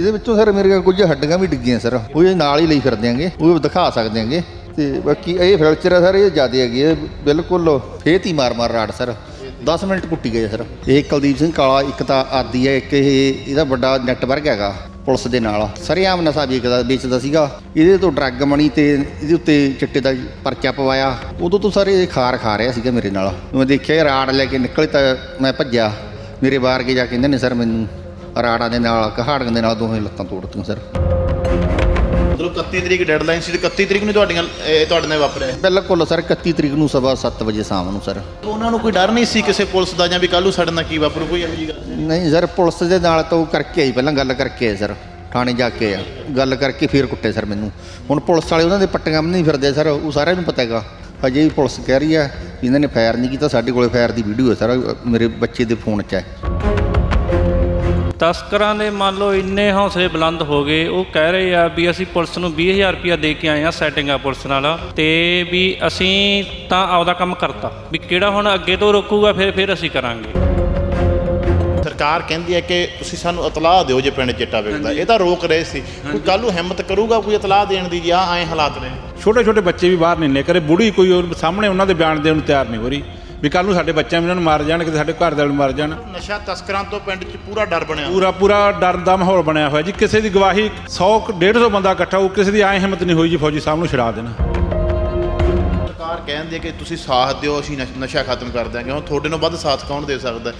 ਇਹਦੇ ਵਿੱਚੋਂ ਸਰ ਮੇਰੇ ਕੁਝ ਹੱਡੀਆਂ ਵੀ ਡਿੱਗੀਆਂ ਸਰ। ਉਹ ਇਹ ਨਾਲ ਹੀ ਲਈ ਫਿਰਦੇ ਆਂਗੇ ਉਹ ਦਿਖਾ ਸਕਦੇ ਆਂਗੇ ਤੇ ਬਾਕੀ ਇਹ ਫ੍ਰੈਕਚਰ ਹੈ ਸਰ, ਇਹ ਜ਼ਿਆਦਾ ਹੈਗੀ ਹੈ ਬਿਲਕੁਲ ਫੇਤ ਹੀ ਮਾਰ ਮਾਰ ਰਾੜ ਸਰ। 10 ਮਿੰਟ ਕੁੱਟੀ ਗਏ ਸਰ। ਇਹ ਕੁਲਦੀਪ ਸਿੰਘ ਕਾਲਾ ਇੱਕ ਤਾਂ ਆਦੀ ਹੈ ਇੱਕ ਇਹ ਇਹਦਾ ਵੱਡਾ ਨੈਟਵਰਕ ਹੈਗਾ ਪੁਲਿਸ ਦੇ ਨਾਲ। ਸਰੇਆਮ ਨਸ਼ਾ ਵੇਚਦਾ ਵੇਚਦਾ ਸੀਗਾ। ਇਹਦੇ ਤੋਂ ਡਰੱਗ ਮਣੀ ਤੇ ਇਹਦੇ ਉੱਤੇ ਚਿੱਟੇ ਦਾ ਪਰਚਾ ਪਵਾਇਆ। ਉਦੋਂ ਤੋਂ ਸਾਰੇ ਖਾਰ ਖਾ ਰਿਹਾ ਸੀਗਾ ਮੇਰੇ ਨਾਲ। ਮੈਂ ਦੇਖਿਆ ਰਾੜ ਲੈ ਕੇ ਨਿਕਲ ਤਾਂ ਮੈਂ ਭੱਜਿਆ। ਮੇਰੇ ਬਾਹਰ ਕੇ ਜਾ ਕੇ ਕਹਿੰਦੇ ਨੇ ਸਰ ਮੈਨੂੰ ਰਾੜਾਂ ਦੇ ਨਾਲ ਕਹਾੜੀਆਂ ਦੇ ਨਾਲ ਦੋਵੇਂ ਲੱਤਾਂ ਤੋੜਤੀਆਂ ਸਰ। ਮਤਲਬ 31 ਤਰੀਕ ਡੈਡਲਾਈਨ ਸੀ ਤੇ 31 ਤਰੀਕ ਨੂੰ ਤੁਹਾਡੀਆਂ ਇਹ ਤੁਹਾਡੇ ਨਾਲ ਵਾਪਰਿਆ? ਬਿਲਕੁਲ ਸਰ 31 ਤਰੀਕ ਨੂੰ ਸਵੇਰ 7 ਵਜੇ ਸ਼ਾਮ ਨੂੰ ਸਰ। ਉਹਨਾਂ ਨੂੰ ਕੋਈ ਡਰ ਨਹੀਂ ਸੀ ਕਿਸੇ ਪੁਲਿਸ ਦਾ ਜਾਂ ਵੀ ਕੱਲ੍ਹ ਨੂੰ ਸਾਡੇ ਨਾਲ ਕੀ ਵਾਪਰੂ ਕੋਈ ਇਹੋ ਜਿਹੀ ਗੱਲ ਨਹੀਂ? ਸਰ ਪੁਲਿਸ ਦੇ ਨਾਲ ਤਾਂ ਉਹ ਕਰਕੇ ਆਈ ਪਹਿਲਾਂ ਗੱਲ ਕਰਕੇ ਆਏ ਸਰ। ਥਾਣੇ ਜਾ ਕੇ ਆ ਗੱਲ ਕਰਕੇ ਫੇਰ ਕੁੱਟੇ ਸਰ ਮੈਨੂੰ। ਹੁਣ ਪੁਲਿਸ ਵਾਲੇ ਉਹਨਾਂ ਦੇ ਪੱਟੀਆਂ ਵੀ ਨਹੀਂ ਫਿਰਦੇ ਸਰ ਉਹ ਸਾਰਿਆਂ ਨੂੰ ਪਤਾ ਹੈਗਾ। ਅਜੇ ਵੀ ਪੁਲਿਸ ਕਹਿ ਰਹੀ ਹੈ ਵੀ ਇਹਨਾਂ ਨੇ ਫਾਇਰ ਨਹੀਂ ਕੀਤਾ ਸਾਡੇ ਕੋਲੇ ਫਾਇਰ ਦੀ ਵੀਡੀਓ ਹੈ ਸਰ ਮੇਰੇ ਬੱਚੇ ਦੇ ਫੋਨ 'ਚ ਹੈ। ਤਸਕਰਾਂ ਦੇ ਮੰਨ ਲਓ ਇੰਨੇ ਹੌਸਲੇ ਬੁਲੰਦ ਹੋ ਗਏ ਉਹ ਕਹਿ ਰਹੇ ਆ ਵੀ ਅਸੀਂ ਪੁਲਿਸ ਨੂੰ 20000 ਰੁਪਇਆ ਦੇ ਕੇ ਆਏ ਆ ਸੈਟਿੰਗ ਆ ਪੁਲਿਸ ਨਾਲ ਤੇ ਵੀ ਅਸੀਂ ਤਾਂ ਆਪਦਾ ਕੰਮ ਕਰਤਾ। ਵੀ ਕਿਹੜਾ ਹੁਣ ਅੱਗੇ ਤੋਂ ਰੋਕੂਗਾ ਫਿਰ ਫਿਰ ਅਸੀਂ ਕਰਾਂਗੇ। ਸਰਕਾਰ ਕਹਿੰਦੀ ਹੈ ਕਿ ਤੁਸੀਂ ਸਾਨੂੰ ਇਤਲਾਹ ਦਿਓ ਜੇ ਪਿੰਡ ਚਿੱਟਾ ਵੇਚਦਾ ਇਹ ਤਾਂ ਰੋਕ ਰਹੇ ਸੀ। ਕੋਈ ਕੱਲ੍ਹ ਨੂੰ ਹਿੰਮਤ ਕਰੂਗਾ ਕੋਈ ਇਤਲਾਹ ਦੇਣ ਦੀ? ਜੀ ਆਹ ਐਂ ਹਾਲਾਤ ਨੇ? ਛੋਟੇ ਛੋਟੇ ਬੱਚੇ ਵੀ ਬਾਹਰ ਨਹੀਂ ਨਿਕਲੇ ਬੁੜੀ ਕੋਈ ਉਹ ਸਾਹਮਣੇ ਉਹਨਾਂ ਦੇ ਬਿਆਨ ਦੇਣ ਨੂੰ ਤਿਆਰ ਨਹੀਂ ਹੋ ਰਹੀ। ਵੀ ਕੱਲ ਨੂੰ ਸਾਡੇ ਬੱਚਿਆਂ ਵੀ ਉਹਨਾਂ ਨੂੰ ਮਾਰ ਜਾਣ ਕਿਤੇ ਸਾਡੇ ਘਰ ਦੇ ਨੂੰ ਮਾਰ ਜਾਣ। ਨਸ਼ਾ ਤਸਕਰਾਂ ਤੋਂ ਪਿੰਡ 'ਚ ਪੂਰਾ ਡਰ ਬਣਿਆ। ਪੂਰਾ ਪੂਰਾ ਡਰ ਦਾ ਮਾਹੌਲ ਬਣਿਆ ਹੋਇਆ ਜੀ। ਕਿਸੇ ਦੀ ਗਵਾਹੀ 100 150 ਬੰਦਾ ਇਕੱਠਾ ਹੋ ਕਿਸੇ ਦੀ ਐ ਹਿੰਮਤ ਨਹੀਂ ਹੋਈ ਜੀ ਫੌਜੀ ਸਾਹਿਬ ਨੂੰ ਛਡਾ ਦੇਣਾ। ਸਰਕਾਰ ਕਹਿੰਦੀ ਹੈ ਕਿ ਤੁਸੀਂ ਸਾਥ ਦਿਓ ਅਸੀਂ ਨਸ਼- ਨਸ਼ਾ ਖਤਮ ਕਰ ਦਿਆਂਗੇ। ਹੁਣ ਤੁਹਾਡੇ ਨਾਲੋਂ ਵੱਧ ਸਾਥ ਕੌਣ ਦੇ ਸਕਦਾ? ਹੈ?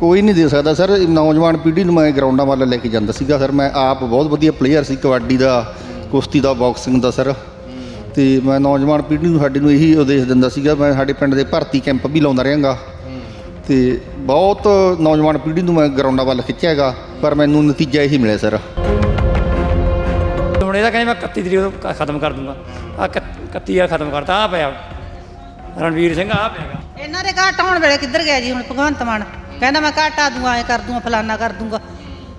ਕੋਈ ਨਹੀਂ ਦੇ ਸਕਦਾ ਸਰ। ਇਹ ਨੌਜਵਾਨ ਪੀੜ੍ਹੀ ਨੂੰ ਮੈਂ ਗਰਾਊਂਡਾਂ ਵੱਲ ਲੈ ਕੇ ਜਾਂਦਾ ਸੀਗਾ ਸਰ। ਮੈਂ ਆਪ ਬਹੁਤ ਵਧੀਆ ਪਲੇਅਰ ਸੀ ਕਬੱਡੀ ਦਾ ਕੁਸ਼ਤੀ ਦਾ ਬਾਕਸਿੰਗ ਦਾ ਸਰ। ਤੇ ਮੈਂ ਨੌਜਵਾਨ ਪੀੜ੍ਹੀ ਨੂੰ ਸਾਡੇ ਨੂੰ ਇਹੀ ਉਦੇਸ਼ ਦਿੰਦਾ ਸੀਗਾ ਮੈਂ ਸਾਡੇ ਪਿੰਡ ਦੇ ਭਰਤੀ ਕੈਂਪ ਵੀ ਲਾਉਂਦਾ ਰਹਾਂਗਾ। ਤੇ ਬਹੁਤ ਨੌਜਵਾਨ ਪੀੜ੍ਹੀ ਨੂੰ ਮੈਂ ਗਰਾਊਂਡਾਂ ਵੱਲ ਖਿੱਚਿਆ ਹੈਗਾ ਪਰ ਮੈਨੂੰ ਨਤੀਜਾ ਇਹੀ ਮਿਲਿਆ ਸਰ। ਹੁਣ ਇਹਦਾ ਕਹਿੰਦੇ ਮੈਂ 31 ਤਰੀਕ ਨੂੰ ਖ- ਖਤਮ ਕਰ ਦੂੰਗਾ। ਆ 31 ਆ ਖਤਮ ਕਰਤਾ ਆ ਪਿਆ। ਰਣਵੀਰ ਸਿੰਘ ਆ ਪਿਆ ਗਾ। ਇਹਨਾਂ ਦੇ ਘਾਟ ਆਉਣ ਵੇਲੇ ਕਿੱਧਰ ਗਿਆ ਜੀ ਹੁਣ ਭਗਵੰਤ ਮਾਨ? ਕਹਿੰਦਾ ਮੈਂ ਘਾਟਾ ਦੂੰਗਾ ਐ ਕਰ ਦੂੰਗਾ ਫਲਾਨਾ ਕਰ ਦੂੰਗਾ।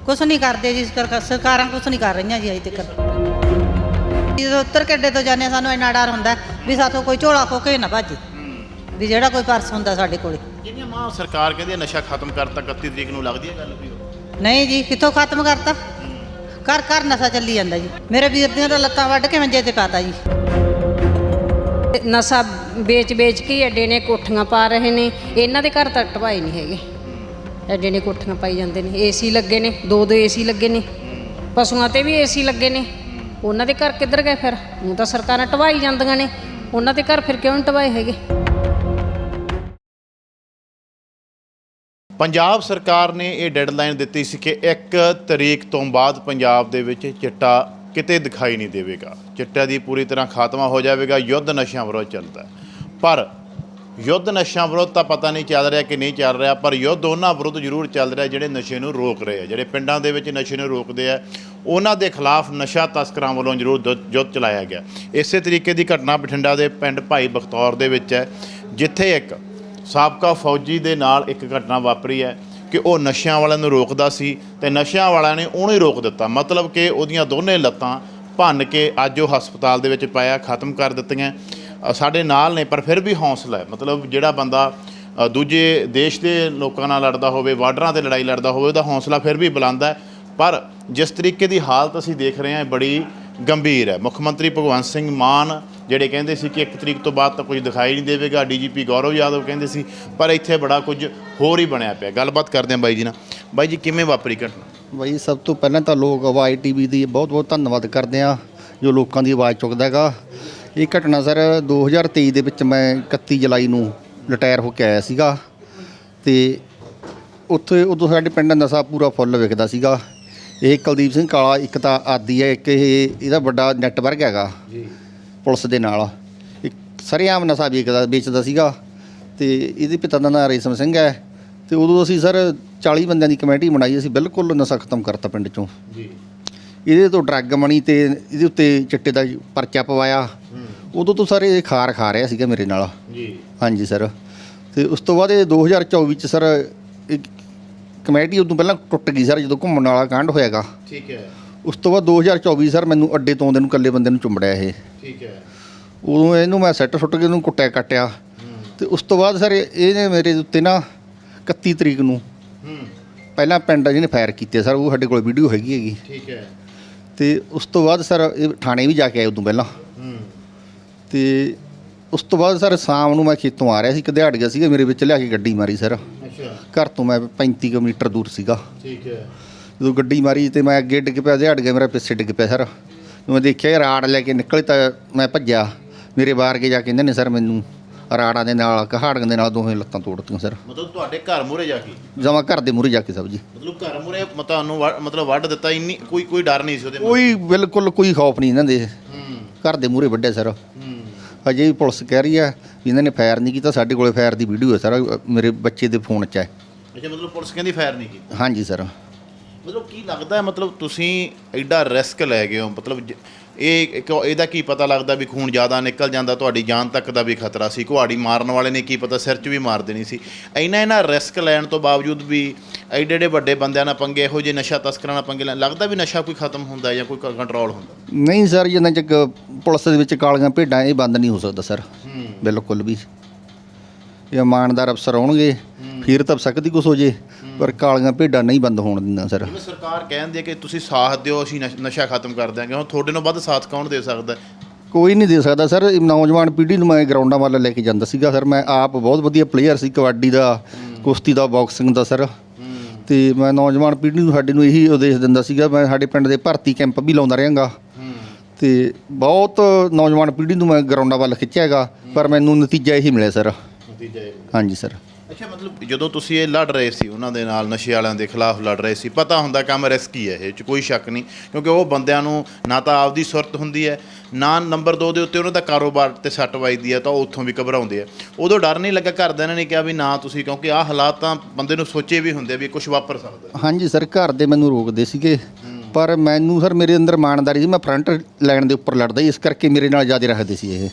ਕੁਛ ਨਹੀਂ ਕਰਦੇ ਜੀ ਸਰਕਾਰ- ਸਰਕਾਰਾਂ ਕੁਛ ਨਹੀਂ ਕਰ ਰਹੀਆਂ ਜੀ ਅਜੇ ਤੱਕ। ਜਦੋਂ ਉੱਤਰ ਕੱਡੇ ਤੋਂ ਜਾਂਦੇ ਹਾਂ, ਸਾਨੂੰ ਇੰਨਾ ਡਰ ਹੁੰਦਾ ਵੀ ਸਾਥੋਂ ਕੋਈ ਝੋਲਾ ਖੋ ਕੇ ਨਾ ਭੱਜੇ। ਵੀ ਜਿਹੜਾ ਕੋਈ ਪਰਸ ਹੁੰਦਾ ਸਾਡੇ ਕੋਲੇ। ਜਿਹੜੀਆਂ ਮਾਂ ਸਰਕਾਰ ਕਹਿੰਦੀ ਹੈ ਨਸ਼ਾ ਖਤਮ ਕਰਤਾ 31 ਤਰੀਕ ਨੂੰ ਲੱਗਦੀ ਹੈ ਗੱਲ ਉਹ? ਨਹੀਂ ਜੀ ਕਿੱਥੋਂ ਖਤਮ ਕਰਤਾ? ਘਰ ਘਰ ਨਸ਼ਾ ਚੱਲੀ ਜਾਂਦਾ ਜੀ। ਮੇਰੇ ਵੀਰ ਦੀਆਂ ਤਾਂ ਲੱਤਾਂ ਵੱਢ ਕੇ ਮੰਜੇ ਤੇ ਪਾਤਾ ਜੀ। ਨਸ਼ਾ ਵੇਚ ਵੇਚ ਕੇ ਹੀ ਐਡੇ ਨੇ ਕੋਠੀਆਂ ਪਾ ਰਹੇ ਨੇ। ਇਹਨਾਂ ਦੇ ਘਰ ਤਾਂ ਢਵਾਈ ਨਹੀਂ ਹੈਗੇ। ਐਡੇ ਨੇ ਕੋਠੀਆਂ ਪਾਈ ਜਾਂਦੇ ਨੇ। ਏਸੀ ਲੱਗੇ ਨੇ ਦੋ ਦੋ ਏਸੀ ਲੱਗੇ ਨੇ। ਪਸ਼ੂਆਂ ਤੇ ਵੀ ਏਸੀ ਲੱਗੇ ਨੇ। ਉਹਨਾਂ ਦੇ ਘਰ ਕਿੱਧਰ ਗਏ ਫਿਰ? ਉਹ ਤਾਂ ਸਰਕਾਰਾਂ ਢਵਾਈ ਜਾਂਦੀਆਂ ਨੇ। ਉਹਨਾਂ ਦੇ ਘਰ ਫਿਰ ਕਿਉਂ ਨਹੀਂ ਢਵਾਏ ਹੈਗੇ? ਪੰਜਾਬ ਸਰਕਾਰ ਨੇ ਇਹ ਡੈਡਲਾਈਨ ਦਿੱਤੀ ਸੀ ਕਿ 1 ਤਰੀਕ ਤੋਂ ਬਾਅਦ ਪੰਜਾਬ ਦੇ ਵਿੱਚ ਚਿੱਟਾ ਕਿਤੇ ਦਿਖਾਈ ਨਹੀਂ ਦੇਵੇਗਾ। ਚਿੱਟਾ ਦੀ ਪੂਰੀ ਤਰ੍ਹਾਂ ਖਾਤਮਾ ਹੋ ਜਾਵੇਗਾ। ਯੁੱਧ ਨਸ਼ਿਆਂ ਵਿਰੁੱਧ ਚੱਲਦਾ ਪਰ ਯੁੱਧ ਨਸ਼ਿਆਂ ਵਿਰੁੱਧ ਤਾਂ ਪਤਾ ਨਹੀਂ ਚੱਲ ਰਿਹਾ ਕਿ ਨਹੀਂ ਚੱਲ ਰਿਹਾ, ਪਰ ਯੁੱਧ ਉਹਨਾਂ ਵਿਰੁੱਧ ਜ਼ਰੂਰ ਚੱਲ ਰਿਹਾ ਜਿਹੜੇ ਨਸ਼ੇ ਨੂੰ ਰੋਕ ਰਹੇ ਆ, ਜਿਹੜੇ ਪਿੰਡਾਂ ਦੇ ਵਿੱਚ ਨਸ਼ੇ ਨੂੰ ਰੋਕਦੇ ਆ, ਉਹਨਾਂ ਦੇ ਖਿਲਾਫ ਨਸ਼ਾ ਤਸਕਰਾਂ ਵੱਲੋਂ ਜ਼ਰੂਰ ਦੁ- ਯੁੱਧ ਚਲਾਇਆ ਗਿਆ। ਇਸੇ ਤਰੀਕੇ ਦੀ ਘਟਨਾ ਬਠਿੰਡਾ ਦੇ ਪਿੰਡ ਭਾਈ ਬਖਤੌਰ ਦੇ ਵਿੱਚ ਹੈ, ਜਿੱਥੇ ਇੱਕ ਸਾਬਕਾ ਫੌਜੀ ਦੇ ਨਾਲ ਇੱਕ ਘਟਨਾ ਵਾਪਰੀ ਹੈ ਕਿ ਉਹ ਨਸ਼ਿਆਂ ਵਾਲਿਆਂ ਨੂੰ ਰੋਕਦਾ ਸੀ ਤੇ ਨਸ਼ਿਆਂ ਵਾਲਿਆਂ ਨੇ ਉਹਨੂੰ ਹੀ ਰੋਕ ਦਿੱਤਾ। ਮਤਲਬ ਕਿ ਉਹਦੀਆਂ ਦੋਨੇ ਲੱਤਾਂ ਭੰਨ ਕੇ ਅੱਜ ਉਹ ਹਸਪਤਾਲ ਦੇ ਵਿੱਚ ਪਾਇਆ, ਖਤਮ ਕਰ ਦਿੱਤੀਆਂ। ਸਾਡੇ ਨਾਲ ਨੇ, ਪਰ ਫਿਰ ਵੀ ਹੌਸਲਾ ਹੈ। ਮਤਲਬ ਜਿਹੜਾ ਬੰਦਾ ਦੂਜੇ ਦੇਸ਼ ਦੇ ਲੋਕਾਂ ਨਾਲ ਲੜਦਾ ਹੋਵੇ ਬਾਰਡਰਾਂ ਤੇ ਲੜਾਈ ਲੜਦਾ ਹੋਵੇ, ਉਹਦਾ ਹੌਸਲਾ ਫਿਰ ਵੀ ਬੁਲੰਦ ਹੈ। ਪਰ ਜਿਸ ਤਰੀਕੇ ਦੀ ਹਾਲਤ ਅਸੀਂ ਦੇਖ ਰਹੇ ਹਾਂ, ਇਹ ਬੜੀ ਗੰਭੀਰ ਹੈ। ਮੁੱਖ ਮੰਤਰੀ ਭਗਵੰਤ ਸਿੰਘ ਮਾਨ ਜਿਹੜੇ ਕਹਿੰਦੇ ਸੀ ਕਿ 1 ਤਰੀਕ ਤੋਂ ਬਾਅਦ ਤਾਂ ਕੁਝ ਦਿਖਾਈ ਨਹੀਂ ਦੇਵੇਗਾ। ਡੀਜੀਪੀ ਗੌਰਵ ਯਾਦਵ ਕਹਿੰਦੇ ਸੀ, ਪਰ ਇੱਥੇ ਬੜਾ ਕੁਝ ਹੋਰ ਹੀ ਬਣਿਆ ਪਿਆ। ਗੱਲਬਾਤ ਕਰਦੇ ਹਾਂ ਬਾਈ ਜੀ ਨਾਲ। ਬਾਈ ਜੀ, ਕਿਵੇਂ ਵਾਪਰੀ ਘਟਨਾ? ਬਾਈ, ਸਭ ਤੋਂ ਪਹਿਲਾਂ ਤਾਂ ਲੋਕ ਆਵਾਜ਼ ਟੀਵੀ ਦੀ ਬਹੁਤ ਬਹੁਤ ਧੰਨਵਾਦ ਕਰਦੇ ਆ ਜੋ ਲੋਕਾਂ ਦੀ ਆਵਾਜ਼ ਚੁੱਕਦਾ ਹੈਗਾ। ਇਹ ਘਟਨਾ ਸਰ 2023 ਦੇ ਵਿੱਚ ਮੈਂ 31 ਜੁਲਾਈ ਨੂੰ ਰਿਟਾਇਰ ਹੋ ਕੇ ਆਇਆ ਸੀਗਾ ਤੇ ਉੱਥੇ ਉਦੋਂ ਸਾਡੇ ਪਿੰਡ ਨਸ਼ਾ ਪੂਰਾ ਫੁੱਲ ਵਿਕਦਾ ਸੀਗਾ। ਇਹ ਕੁਲਦੀਪ ਸਿੰਘ ਕਾਲਾ ਇੱਕ ਤਾਂ ਆਦੀ ਹੈ ਇੱਕ ਇਹ ਇਹਦਾ ਵੱਡਾ ਨੈਟਵਰਕ ਹੈਗਾ ਜੀ। ਪੁਲਿਸ ਦੇ ਨਾਲ। ਇੱਕ ਸਰੇਆਮ ਨਸ਼ਾ ਵੇਚਦਾ ਵੇਚਦਾ ਸੀਗਾ ਤੇ ਇਹਦੇ ਪਿਤਾ ਦਾ ਨਾਂ ਰੇਸ਼ਮ ਸਿੰਘ ਹੈ ਤੇ ਉਦੋਂ ਅਸੀਂ ਸਰ 40 ਬੰਦਿਆਂ ਦੀ ਕਮੇਟੀ ਬਣਾਈ ਅਸੀਂ ਬਿਲਕੁਲ ਨਸ਼ਾ ਖਤਮ ਕਰਤਾ ਪਿੰਡ ਚੋਂ। ਜੀ। ਇਹਦੇ ਤੋਂ ਡਰੱਗ ਮਣੀ ਤੇ ਇਹਦੇ ਉੱਤੇ ਚਿੱਟੇ ਦਾ ਪਰਚਾ ਪਵਾਇਆ। ਉਦੋਂ ਤੋਂ ਸਾਰੇ ਇਹ ਖਾਰ ਖਾ ਰਿਹਾ ਸੀਗਾ ਮੇਰੇ ਨਾਲ। ਜੀ। ਹਾਂਜੀ ਸਰ। ਤੇ ਉਸ ਤੋਂ ਬਾਅਦ ਇਹ 2024 ਚ ਸਰ ਇੱਕ ਕਮੇਟੀ ਉਦੋਂ ਪਹਿਲਾਂ ਟੁੱਟ ਗਈ ਸਰ ਜਦੋਂ ਘੁੰਮਣ ਵਾਲਾ ਕਾਂਡ ਹੋਇਆਗਾ। ਠੀਕ ਹੈ। ਉਸ ਤੋਂ ਬਾਅਦ 2024 ਸਰ ਮੈਨੂੰ ਅੱਡੇ ਤੋਂ ਆਉਂਦੇ ਨੂੰ ਇਕੱਲੇ ਬੰਦੇ ਨੂੰ ਚੁੰਬੜਿਆ ਇਹ। ਠੀਕ ਹੈ। ਉਦੋਂ ਇਹਨੂੰ ਮੈਂ ਸੈੱਟ ਸੁੱਟ ਕੇ ਉਹਨੂੰ ਕੁੱਟਿਆ ਕੱਟਿਆ। ਤੇ ਉਸ ਤੋਂ ਬਾਅਦ ਸਰ ਇਹਨੇ ਮੇਰੇ ਉੱਤੇ ਨਾ 31 ਤਰੀਕ ਨੂੰ ਹੂੰ। ਪਹਿਲਾਂ ਪਿੰਡ ਜਿਹਨੇ ਫਾਇਰ ਕੀਤੇ ਸਰ ਉਹ ਸਾਡੇ ਕੋਲ ਵੀਡੀਓ ਹੈਗੀ ਹੈਗੀ। ਠੀਕ ਹੈ। ਤੇ ਉਸ ਤੋਂ ਬਾਅਦ ਸਰ ਇਹ ਥਾਣੇ ਵੀ ਜਾ ਕੇ ਆਏ ਉਦੋਂ ਪਹਿਲਾਂ। ਹੂੰ। ਤੇ ਉਸ ਤੋਂ ਬਾਅਦ ਸਰ ਸ਼ਾਮ ਨੂੰ ਮੈਂ ਖੇਤੋਂ ਆ ਰਿਹਾ ਸੀ ਕਦਿਹਾੜ ਗਿਆ ਸੀਗਾ ਮੇਰੇ ਵਿੱਚ ਲਿਆ ਕੇ ਗੱਡੀ ਮਾਰੀ ਸਰ। ਅੱਛਾ। ਘਰ ਤੋਂ ਮੈਂ 35 ਕਿਲੋਮੀਟਰ ਦੂਰ ਸੀਗਾ। ਠੀਕ ਹੈ। ਜਦੋਂ ਗੱਡੀ ਮਾਰੀ ਤੇ ਮੈਂ ਅੱਗੇ ਡਿੱਗ ਪਿਆ ਦਿਹਾੜ ਗਿਆ ਮੇਰਾ ਪਿੱਛੇ ਡਿੱਗ ਪਿਆ ਸਰ। ਜਦੋਂ ਮੈਂ ਦੇਖਿਆ ਇਹ ਰਾੜ ਲੈ ਕੇ ਨਿਕਲੇ ਤਾਂ ਮੈਂ ਭੱਜਿਆ। ਮੇਰੇ ਬਾਹਰ ਕੇ ਜਾ ਕੇ ਇਹਨਾਂ ਨੇ ਸਰ ਮੈਨੂੰ ਰਾੜਾਂ ਦੇ ਨਾਲ ਕਹਾੜਾਂ ਦੇ ਨਾਲ ਦੋਹੇ ਲੱਤਾਂ ਤੋੜਤੀਆਂ ਸਰ। ਮਤਲਬ ਤੁਹਾਡੇ ਘਰ ਮੂਰੇ ਜਾ ਕੇ? ਜਮਾ ਘਰ ਦੇ ਮੂਹਰੇ ਜਾ ਕੇ ਸਭ ਜੀ। ਮਤਲਬ ਘਰ ਮੂਰੇ ਤੁਹਾਨੂੰ ਵੱਢ- ਮਤਲਬ ਵੱਢ ਦਿੱਤਾ ਇੰਨੀ ਕੋਈ ਕੋਈ ਡਰ ਨਹੀਂ ਸੀ ਉਹਦੇ ਕੋਈ ਬਿਲਕੁਲ ਕੋਈ ਖੌਫ ਨਹੀਂ ਇਹਨਾਂ ਦੇ। ਘਰ ਦੇ ਮੂਹਰੇ ਵੱਡੇ ਸਰ। ਅਜੇ ਵੀ ਪੁਲਿਸ ਕਹਿ ਰਹੀ ਵੀ ਇਹਨਾਂ ਨੇ ਫਾਇਰ ਨਹੀਂ ਕੀਤਾ ਸਾਡੇ ਕੋਲੇ ਫਾਇਰ ਦੀ ਵੀਡੀਓ ਹੈ ਸਰ ਮੇਰੇ ਬੱਚੇ ਦੇ ਫੋਨ 'ਚ ਹੈ। ਅੱਛਾ ਮਤਲਬ ਪੁਲਿਸ ਕਹਿੰਦੀ ਫਾਇਰ ਨਹੀਂ ਕੀਤੀ? ਹਾਂਜੀ ਸਰ। ਮਤਲਬ ਕੀ ਲੱਗਦਾ ਹੈ ਮਤਲਬ ਤੁਸੀਂ ਐਡਾ ਰਿਸਕ ਲੈ ਗਏ ਹੋ? ਮਤਲਬ ਇਹ ਇੱਕ ਇਹਦਾ ਕੀ ਪਤਾ ਲੱਗਦਾ ਵੀ ਖੂਨ ਜ਼ਿਆਦਾ ਨਿਕਲ ਜਾਂਦਾ ਤੁਹਾਡੀ ਜਾਨ ਤੱਕ ਦਾ ਵੀ ਖਤਰਾ ਸੀ ਕੁਹਾੜੀ ਮਾਰਨ ਵਾਲੇ ਨੇ ਕੀ ਪਤਾ ਸਿਰ 'ਚ ਵੀ ਮਾਰ ਦੇਣੀ ਸੀ। ਇੰਨਾ ਇਹਨਾਂ ਰਿਸਕ ਲੈਣ ਤੋਂ ਬਾਵਜੂਦ ਵੀ ਐਡੇ ਐਡੇ ਵੱਡੇ ਬੰਦਿਆਂ ਨਾਲ ਪੰਗੇ ਇਹੋ ਜਿਹੇ ਨਸ਼ਾ ਤਸਕਰਾਂ ਨਾਲ ਪੰਗੇ ਲੈਣ ਲੱਗਦਾ ਵੀ ਨਸ਼ਾ ਕੋਈ ਖਤਮ ਹੁੰਦਾ ਜਾਂ ਕੋਈ ਕੰਟਰੋਲ ਹੁੰਦਾ? ਨਹੀਂ ਸਰ ਜਿੰਨਾ ਚੱਕ ਪੁਲਿਸ ਦੇ ਵਿੱਚ ਕਾਲੀਆਂ ਭੇਡਾਂ ਇਹ ਬੰਦ ਨਹੀਂ ਹੋ ਸਕਦਾ ਸਰ। ਬਿਲਕੁਲ ਵੀ। ਇਹ ਇਮਾਨਦਾਰ ਅਫਸਰ ਆਉਣਗੇ ਫਿਰ ਤਾਂ ਸਕਦੀ ਕੁਛ ਹੋ ਜੇ। ਪਰ ਕਾਲੀਆਂ ਭੇਡਾਂ ਨਹੀਂ ਬੰਦ ਹੋਣ ਦਿੰਦਾ ਸਰ। ਜਿਵੇਂ ਸਰਕਾਰ ਕਹਿੰਦੀ ਹੈ ਕਿ ਤੁਸੀਂ ਸਾਥ ਦਿਓ ਅਸੀਂ ਨਸ਼- ਨਸ਼ਾ ਖਤਮ ਕਰ ਦਿਆਂਗੇ। ਹੁਣ ਤੁਹਾਡੇ ਨਾਲ ਵੱਧ ਸਾਥ ਕੌਣ ਦੇ ਸਕਦਾ? ਹੈ? ਕੋਈ ਨਹੀਂ ਦੇ ਸਕਦਾ ਸਰ। ਇਹ ਨੌਜਵਾਨ ਪੀੜ੍ਹੀ ਨੂੰ ਮੈਂ ਗਰਾਊਂਡਾਂ ਵੱਲ ਲੈ ਕੇ ਜਾਂਦਾ ਸੀਗਾ ਸਰ। ਮੈਂ ਆਪ ਬਹੁਤ ਵਧੀਆ ਪਲੇਅਰ ਸੀ ਕਬੱਡੀ ਦਾ ਕੁਸ਼ਤੀ ਦਾ ਬਾਕਸਿੰਗ ਦਾ ਸਰ। ਤੇ ਮੈਂ ਨੌਜਵਾਨ ਪੀੜ੍ਹੀ ਨੂੰ ਸਾਡੇ ਨੂੰ ਇਹੀ ਉਦੇਸ਼ ਦਿੰਦਾ ਸੀਗਾ ਮੈਂ ਸਾਡੇ ਪਿੰਡ ਦੇ ਭਰਤੀ ਕੈਂਪ ਵੀ ਲਾਉਂਦਾ ਰਹਾਂਗਾ। ਤੇ ਬਹੁਤ ਨੌਜਵਾਨ ਪੀੜ੍ਹੀ ਨੂੰ ਮੈਂ ਗਰਾਊਂਡਾਂ ਵੱਲ ਖਿੱਚਿਆ ਹੈਗਾ ਪਰ ਮੈਨੂੰ ਨਤੀਜਾ ਇਹੀ ਮਿਲਿਆ ਸਰ। ਨਤੀਜਾ ਇਹ ਹਾਂਜੀ ਸਰ। ਅੱਛਾ ਮਤਲਬ ਜਦੋਂ ਤੁਸੀਂ ਇਹ ਲੜ ਰਹੇ ਸੀ ਉਹਨਾਂ ਦੇ ਨਾਲ ਨਸ਼ੇ ਵਾਲਿਆਂ ਦੇ ਖਿਲਾਫ ਲੜ ਰਹੇ ਸੀ ਪਤਾ ਹੁੰਦਾ ਕੰਮ ਰਿਸਕੀ ਹੈ ਇਹ ਚ ਕੋਈ ਸ਼ੱਕ ਨਹੀਂ ਕਿਉਂਕਿ ਉਹ ਬੰਦਿਆਂ ਨੂੰ ਨਾ ਤਾਂ ਆਪਦੀ ਸੁਰਤ ਹੁੰਦੀ ਹੈ ਨਾ ਨੰਬਰ 2 ਦੇ ਉੱਤੇ ਉਹਨਾਂ ਦਾ ਕਾਰੋਬਾਰ ਤੇ ਸੱਟ ਵੱਜਦੀ ਹੈ ਤਾਂ ਉਹ ਉੱਥੋਂ ਵੀ ਘਬਰਾਉਂਦੇ ਆ। ਉਦੋਂ ਡਰ ਨਹੀਂ ਲੱਗਾ ਘਰਦਿਆਂ ਨੇ ਕਿਹਾ ਵੀ ਨਾ ਤੁਸੀਂ ਕਿਉਂਕਿ ਆਹ ਹਾਲਾਤ ਤਾਂ ਬੰਦੇ ਨੂੰ ਸੋਚੇ ਵੀ ਹੁੰਦੇ ਵੀ ਕੁਝ ਵਾਪਰ ਸਕਦਾ ਹੈ। ਹਾਂਜੀ ਸਰ ਘਰ ਦੇ ਮੈਨੂੰ ਰੋਕਦੇ ਸੀਗੇ ਪਰ ਮੈਨੂੰ ਸਰ ਮੇਰੇ ਅੰਦਰ ਇਮਾਨਦਾਰੀ ਸੀ ਮੈਂ ਫਰੰਟ ਲਾਈਨ ਦੇ ਉੱਪਰ ਲੜਦਾ ਸੀ, ਇਸ ਕਰਕੇ ਮੇਰੇ ਨਾਲ ਜ਼ਿਆਦਾ ਰੱਖਦੇ ਸੀ ਇਹ।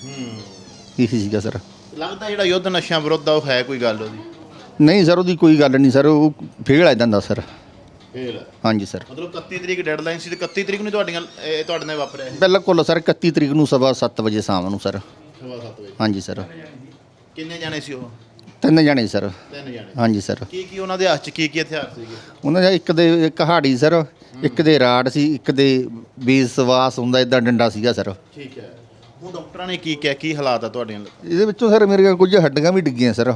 ਇਹੀ ਸੀਗਾ ਸਰ। ਲੱਗਦਾ ਜਿਹੜਾ ਯੁੱਧ ਨਸ਼ਿਆਂ ਵਿਰੁੱਧ ਆ ਉਹ ਹੈ ਕੋਈ ਗੱਲ ਉਹਦੀ? ਨਹੀਂ ਸਰ ਉਹਦੀ ਕੋਈ ਗੱਲ ਨਹੀਂ ਸਰ ਉਹ ਫੇਲ ਆ ਜਾਂਦਾ ਸਰ। ਫੇਲ ਹਾਂਜੀ ਸਰ। ਮਤਲਬ 31 ਤਰੀਕ ਡੈਡਲਾਈਨ ਸੀ ਤੇ 31 ਤਰੀਕ ਨੂੰ ਤੁਹਾਡੀਆਂ ਇਹ ਤੁਹਾਡੇ ਨਾਲ ਵਾਪਰਿਆ ਇਹ? ਬਿਲਕੁਲ ਸਰ 31 ਤਰੀਕ ਨੂੰ ਸਵੇਰ 7 ਵਜੇ ਸ਼ਾਮ ਨੂੰ ਸਰ। ਸਵਾ ਸੱਤ ਵਜੇ। ਹਾਂਜੀ ਸਰ। ਕਿੰਨੇ ਜਾਣੇ ਸੀ ਉਹ? ਤਿੰਨ ਜਾਣੇ ਸਰ। ਤਿੰਨ ਜਾਣੇ। ਹਾਂਜੀ ਸਰ। ਕੀ ਕੀ ਉਹਨਾਂ ਦੇ ਹੱਥ 'ਚ ਕੀ ਕੀ ਹਥਿਆਰ ਸੀਗੇ? ਉਹਨਾਂ ਦਾ ਇੱਕ ਦੇ ਕਹਾੜੀ ਸਰ ਇੱਕ ਦੇ ਰਾੜ ਸੀ ਇੱਕ ਦੇ ਬੇਸਵਾਸ ਹੁੰਦਾ ਇਦਾਂ ਡੰਡਾ ਸੀਗਾ ਸਰ। ਠੀਕ ਹੈ। ਹੁਣ ਡਾਕਟਰਾਂ ਨੇ ਕੀ ਕਿਹਾ? ਕੀ ਹਾਲਾਤ ਆ ਤੁਹਾਡੇ ਨਾਲ? ਇਹਦੇ ਵਿੱਚੋਂ ਸਰ ਮੇਰੇ ਕੋਲ ਕੁਝ ਹੱਡੀਆਂ ਵੀ ਡਿੱਗੀਆਂ ਸਰ।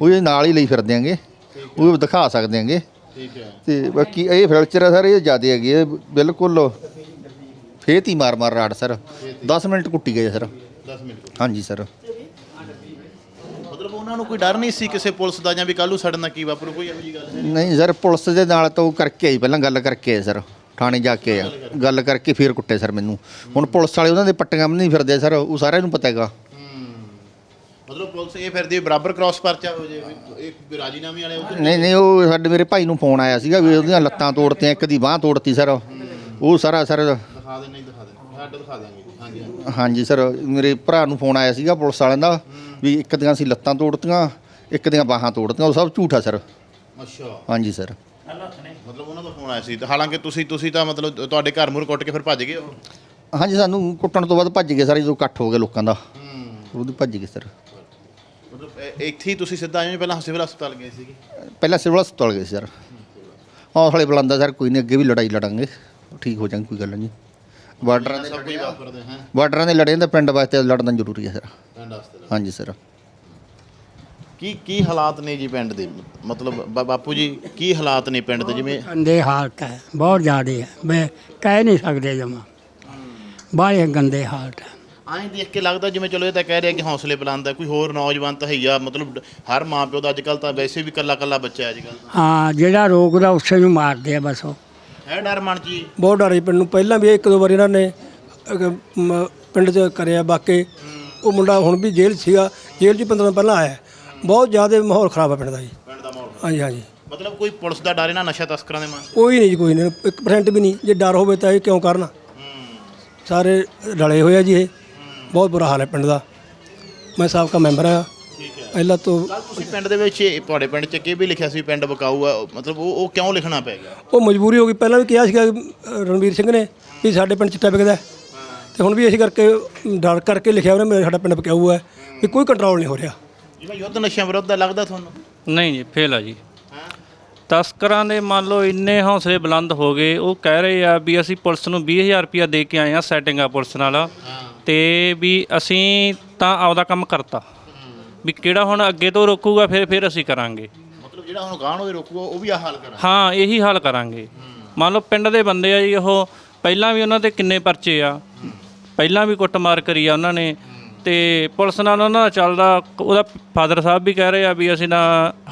ਉਹ ਇਹ ਨਾਲ ਹੀ ਲਈ ਫਿਰਦੇ ਆਂਗੇ। ਉਹ ਦਿਖਾ ਸਕਦੇ ਆਂਗੇ। ਠੀਕ ਹੈ। ਤੇ ਬਾਕੀ ਇਹ ਫ੍ਰੈਕਚਰ ਆ ਸਰ ਇਹ ਜ਼ਿਆਦੇ ਹੈਗੇ ਆ, ਬਿਲਕੁਲ ਫੇਤ ਹੀ ਮਾਰ ਮਾਰ ਰਾੜ ਸਰ। 10 ਮਿੰਟ ਕੁੱਟੀ ਗਏ ਸਰ। 10 ਮਿੰਟ ਹਾਂਜੀ ਸਰ। ਮਤਲਬ ਉਹਨਾਂ ਨੂੰ ਕੋਈ ਡਰ ਨਹੀਂ ਸੀ ਕਿਸੇ ਪੁਲਿਸ ਦਾ ਜਾਂ ਵੀ ਕੱਲ੍ਹ ਨੂੰ ਸਾਡੇ ਨਾਲ ਕੀ ਵਾਪਰੂ? ਕੋਈ ਇਹੋ ਜੀ ਗੱਲ ਹੈ ਨਹੀਂ ਸਰ ਪੁਲਿਸ ਦੇ ਨਾਲ ਤਾਂ ਉਹ ਕਰਕੇ ਆਈ ਪਹਿਲਾਂ ਗੱਲ ਕਰਕੇ ਆਏ ਸਰ। ਥਾਣੇ ਜਾ ਕੇ ਆ। ਗੱਲ ਕਰਕੇ ਫੇਰ ਕੁੱਟੇ ਸਰ ਮੈਨੂੰ। ਹੁਣ ਪੁਲਿਸ ਵਾਲੇ ਉਹਨਾਂ ਦੇ ਪੱਟੀਆਂ ਵੀ ਨਹੀਂ ਫਿਰਦੇ ਸਰ ਉਹ ਸਾਰਿਆਂ ਨੂੰ ਪਤਾ ਹੈਗਾ। ਮਤਲਬ ਪੁਲਿਸ ਇਹ ਫਿਰਦੀ ਬਰਾਬਰ ਕ੍ਰਾਸ ਪਰਚਾ ਹੋ ਜੇ ਵੀ ਰਾਜੀਨਾਮੇ ਵਾਲੇ ਉਧਰ ਨਹੀਂ ਨਹੀਂ ਉਹ ਸਾਡੇ ਮੇਰੇ ਭਾਈ ਨੂੰ ਫੋਨ ਆਇਆ ਸੀਗਾ ਵੀ ਉਹਦੀਆਂ ਲੱਤਾਂ ਤੋੜਤੀਆਂ ਇੱਕ ਦੀ ਬਾਹ ਤੋੜਤੀ ਸਰ। ਉਹ ਸਾਰਾ ਸਰ ਦਿਖਾ ਦੇ ਨਹੀਂ ਦਿਖਾ ਦੇ। ਛੱਡ ਦਿਖਾ ਦਾਂਗੇ ਹਾਂਜੀ ਹਾਂਜੀ। ਸਰ ਮੇਰੇ ਭਰਾ ਨੂੰ ਫੋਨ ਆਇਆ ਸੀਗਾ ਪੁਲਿਸ ਵਾਲਿਆਂ ਦਾ ਵੀ ਇੱਕ ਦੀਆਂ ਸੀ ਲੱਤਾਂ ਤੋੜਤੀਆਂ ਇੱਕ ਦੀਆਂ ਬਾਹਾਂ ਤੋੜਤੀਆਂ ਉਹ ਸਭ ਝੂਠਾ ਸਰ। ਅੱਛਾ। ਹਾਂਜੀ ਸਰ। ਫੋਨ ਆਇਆ ਸੀ। ਤੇ ਹਾਲਾਂਕਿ ਤੁਸੀਂ ਤੁਸੀਂ ਤਾਂ ਮਤਲਬ ਤੁਹਾਡੇ ਘਰ ਮੂਰ ਕੁੱਟ ਕੇ ਫਿਰ ਭੱਜ ਗਏ ਉਹ ਹਾਂਜੀ ਸਾਨੂੰ ਕੁੱਟਣ ਤੋਂ ਬਾਅਦ ਭੱਜ ਗਏ ਸਾਰੇ ਜਦੋਂ ਇਕੱਠ ਹੋ ਗਿਆ ਲੋਕਾਂ ਦਾ। ਹੂੰ। ਉਹਦੇ ਭੱਜ ਗਏ ਸਰ। ਮਤਲਬ ਇਹ- ਇੱਥੇ ਹੀ ਤੁਸੀਂ ਸਿੱਧਾ ਆਏ ਹੋ, ਪਹਿਲਾਂ ਸਿਵਲ ਹਸਪਤਾਲ ਗਏ ਸੀਗੇ? ਪਹਿਲਾਂ ਸਿਵਲ ਹਸਪਤਾਲ ਗਏ ਸੀ ਸਰ। ਹੌਸਲੇ ਬੁਲੰਦਾ ਸਰ ਕੋਈ ਨਹੀਂ ਅੱਗੇ ਵੀ ਲੜਾਈ ਲੜਾਂਗੇ। ਠੀਕ ਹੋ ਜਾਣਗੇ ਕੋਈ ਗੱਲ ਨਹੀਂ। ਬਾਰਡਰਾਂ ਦੇ ਸਭ ਕੁਝ ਵਾਪਰਦੇ ਹੈ। ਬਾਰਡਰਾਂ ਦੇ ਲੜੇ ਤਾਂ ਪਿੰਡ ਵਾਸਤੇ ਲੜਨਾ ਜ਼ਰੂਰੀ ਹੈ ਸਰ। ਪਿੰਡ ਵਾਸਤੇ ਹਾਂਜੀ ਸਰ। ਕੀ ਕੀ ਹਾਲਾਤ ਨੇ ਜੀ ਪਿੰਡ ਦੇ? ਮਤਲਬ ਬਾ- ਬਾਪੂ ਜੀ ਕੀ ਹਾਲਾਤ ਨੇ ਪਿੰਡ ਦੇ? ਜਿਵੇਂ ਗੰਦੇ ਹਾਲਤ ਹੈ ਬਹੁਤ ਜ਼ਿਆਦੇ ਹੈ। ਮੈਂ ਕਹਿ ਨਹੀਂ ਸਕਦੇ ਜਮਾ। ਬਾਹਲੇ ਗੰਦੇ ਹਾਲਤ ਹੈ। ਐਂ ਦੇਖ ਕੇ ਲੱਗਦਾ ਜਿਵੇਂ ਚਲੋ ਇਹ ਤਾਂ ਕਹਿ ਰਿਹਾ ਕਿ ਹੌਸਲੇ ਬੁਲੰਦ ਹੈ ਕੋਈ ਹੋਰ ਨੌਜਵਾਨ ਤਾਂ ਹੈਗਾ ਮਤਲਬ ਹਰ ਮਾਂ ਪਿਓ ਦਾ ਅੱਜ ਕੱਲ ਤਾਂ ਵੈਸੇ ਵੀ ਕੱਲਾ ਕੱਲਾ ਬੱਚਾ ਹੈ ਅੱਜ ਕੱਲ ਹਾਂ ਜਿਹੜਾ ਰੋਕਦਾ ਉਸੇ ਨੂੰ ਮਾਰਦੇ ਆ ਬਸ ਉਹ। ਹੈ ਡਰ ਮਨ ਜੀ? ਬਹੁਤ ਡਰ ਸੀ ਪਿੰਡ ਨੂੰ। ਪਹਿਲਾਂ ਵੀ ਇੱਕ ਦੋ ਵਾਰੀ ਇਹਨਾਂ ਨੇ ਅਹ, ਮ, ਪਿੰਡ 'ਚ ਕਰਿਆ ਬਾਕੀ ਉਹ ਮੁੰਡਾ ਹੁਣ ਵੀ ਜੇਲ੍ਹ 'ਚ ਸੀਗਾ ਜੇਲ੍ਹ 'ਚ 15 ਦਿਨ ਪਹਿਲਾਂ ਆਇਆ। ਬਹੁਤ ਜ਼ਿਆਦਾ ਮਾਹੌਲ ਖਰਾਬ ਹੈ ਪਿੰਡ ਦਾ ਜੀ। ਪਿੰਡ ਦਾ ਮਾਹੌਲ ਹਾਂਜੀ ਹਾਂਜੀ। ਮਤਲਬ ਕੋਈ ਪੁਲਿਸ ਦਾ ਡਰ ਇਹਨਾਂ ਨਸ਼ਾ ਤਸਕਰਾਂ ਦੇ ਮਨ? ਕੋਈ ਨਹੀਂ ਜੀ ਕੋਈ ਨਹੀਂ। 1% ਵੀ ਨਹੀਂ। ਜੇ ਡਰ ਹੋਵੇ ਤਾਂ ਇਹ ਕਿਉਂ ਕਰਨ? ਸਾਰੇ ਰਲੇ ਹੋਏ ਆ ਜੀ ਇਹ। ਬਹੁਤ ਬੁਰਾ ਹਾਲ ਹੈ ਪਿੰਡ ਦਾ। ਮੈਂ ਸਾਬਕਾ ਮੈਂਬਰ ਆ। ਪਹਿਲਾਂ ਤੋਂ ਕੱਲ ਤੁਸੀਂ ਪਿੰਡ ਦੇ ਵਿੱਚ ਇਹ ਤੁਹਾਡੇ ਪਿੰਡ 'ਚ ਕੀ ਵੀ ਲਿਖਿਆ ਸੀ ਪਿੰਡ ਬਕਾਊ ਆ। ਮਤਲਬ ਉਹ ਉਹ ਕਿਉਂ ਲਿਖਣਾ ਪੈ ਗਿਆ? ਉਹ ਮਜਬੂਰੀ ਹੋ ਗਈ। ਪਹਿਲਾਂ ਵੀ ਕਿਹਾ ਸੀਗਾ ਅਹ, ਰਣਵੀਰ ਸਿੰਘ ਨੇ ਵੀ ਸਾਡੇ ਪਿੰਡ ਚਿੱਟਾ ਵਿਕਦਾ ਹੈ। ਤੇ ਹੁਣ ਵੀ ਅਸੀਂ ਕਰਕੇ ਡਰ ਕਰਕੇ ਲਿਖਿਆ ਉਹਨੇ ਮੇਰਾ ਸਾਡਾ ਪਿੰਡ ਬਕਿਆਊ ਹੈ। ਵੀ ਕੋਈ ਕੰਟਰੋਲ ਨਹੀਂ ਹੋ ਰਿਹਾ। ਜਿਵੇਂ ਯੁੱਧ ਨਸ਼ਿਆਂ ਵਿਰੁੱਧ ਦਾ ਲੱਗਦਾ ਤੁਹਾਨੂੰ? ਨਹੀਂ ਜੀ ਫੇਲ ਆ ਜੀ। ਤਸਕਰਾਂ ਦੇ ਮੰਨ ਲਓ ਇੰਨੇ ਹੌਸਲੇ ਬੁਲੰਦ ਹੋ ਗਏ ਉਹ ਕਹਿ ਰਹੇ ਆ ਵੀ ਅਸੀਂ ਪੁਲਿਸ ਨੂੰ 20000 ਰੁਪਇਆ ਦੇ ਕੇ ਆਏ ਆ ਸੈਟਿੰਗ ਆ ਪੁਲਿਸ ਨਾਲ। ਤੇ ਵੀ ਅਸੀਂ ਤਾਂ ਆਪਦਾ ਕੰਮ ਕਰਤਾ। ਵੀ ਕਿਹੜਾ ਹੁਣ ਅੱਗੇ ਤੋਂ ਰੋਕੂਗਾ ਫਿਰ ਫਿਰ ਅਸੀਂ ਕਰਾਂਗੇ। ਮਤਲਬ ਜਿਹੜਾ ਹੁਣ ਗਾਣ ਉਹਦੇ ਰੋਕੂਗਾ ਉਹ ਵੀ ਆ ਹਾਲ ਕਰਾਂ ਹਾਂ ਇਹੀ ਹੱਲ ਕਰਾਂਗੇ। ਮੰਨ ਲਓ ਪਿੰਡ ਦੇ ਬੰਦੇ ਆ ਜੀ ਉਹ ਪਹਿਲਾਂ ਵੀ ਉਹਨਾਂ ਤੇ ਕਿੰਨੇ ਪਰਚੇ ਆ। ਪਹਿਲਾਂ ਵੀ ਕੁੱਟਮਾਰ ਕਰੀ ਆ ਉਹਨਾਂ ਨੇ। ਤੇ ਪੁਲਿਸ ਨਾਲ ਉਹਨਾਂ ਦਾ ਚੱਲਦਾ ਉਹਦਾ ਫਾਦਰ ਸਾਹਿਬ ਵੀ ਕਹਿ ਰਹੇ ਆ ਵੀ ਅਸੀਂ ਨਾ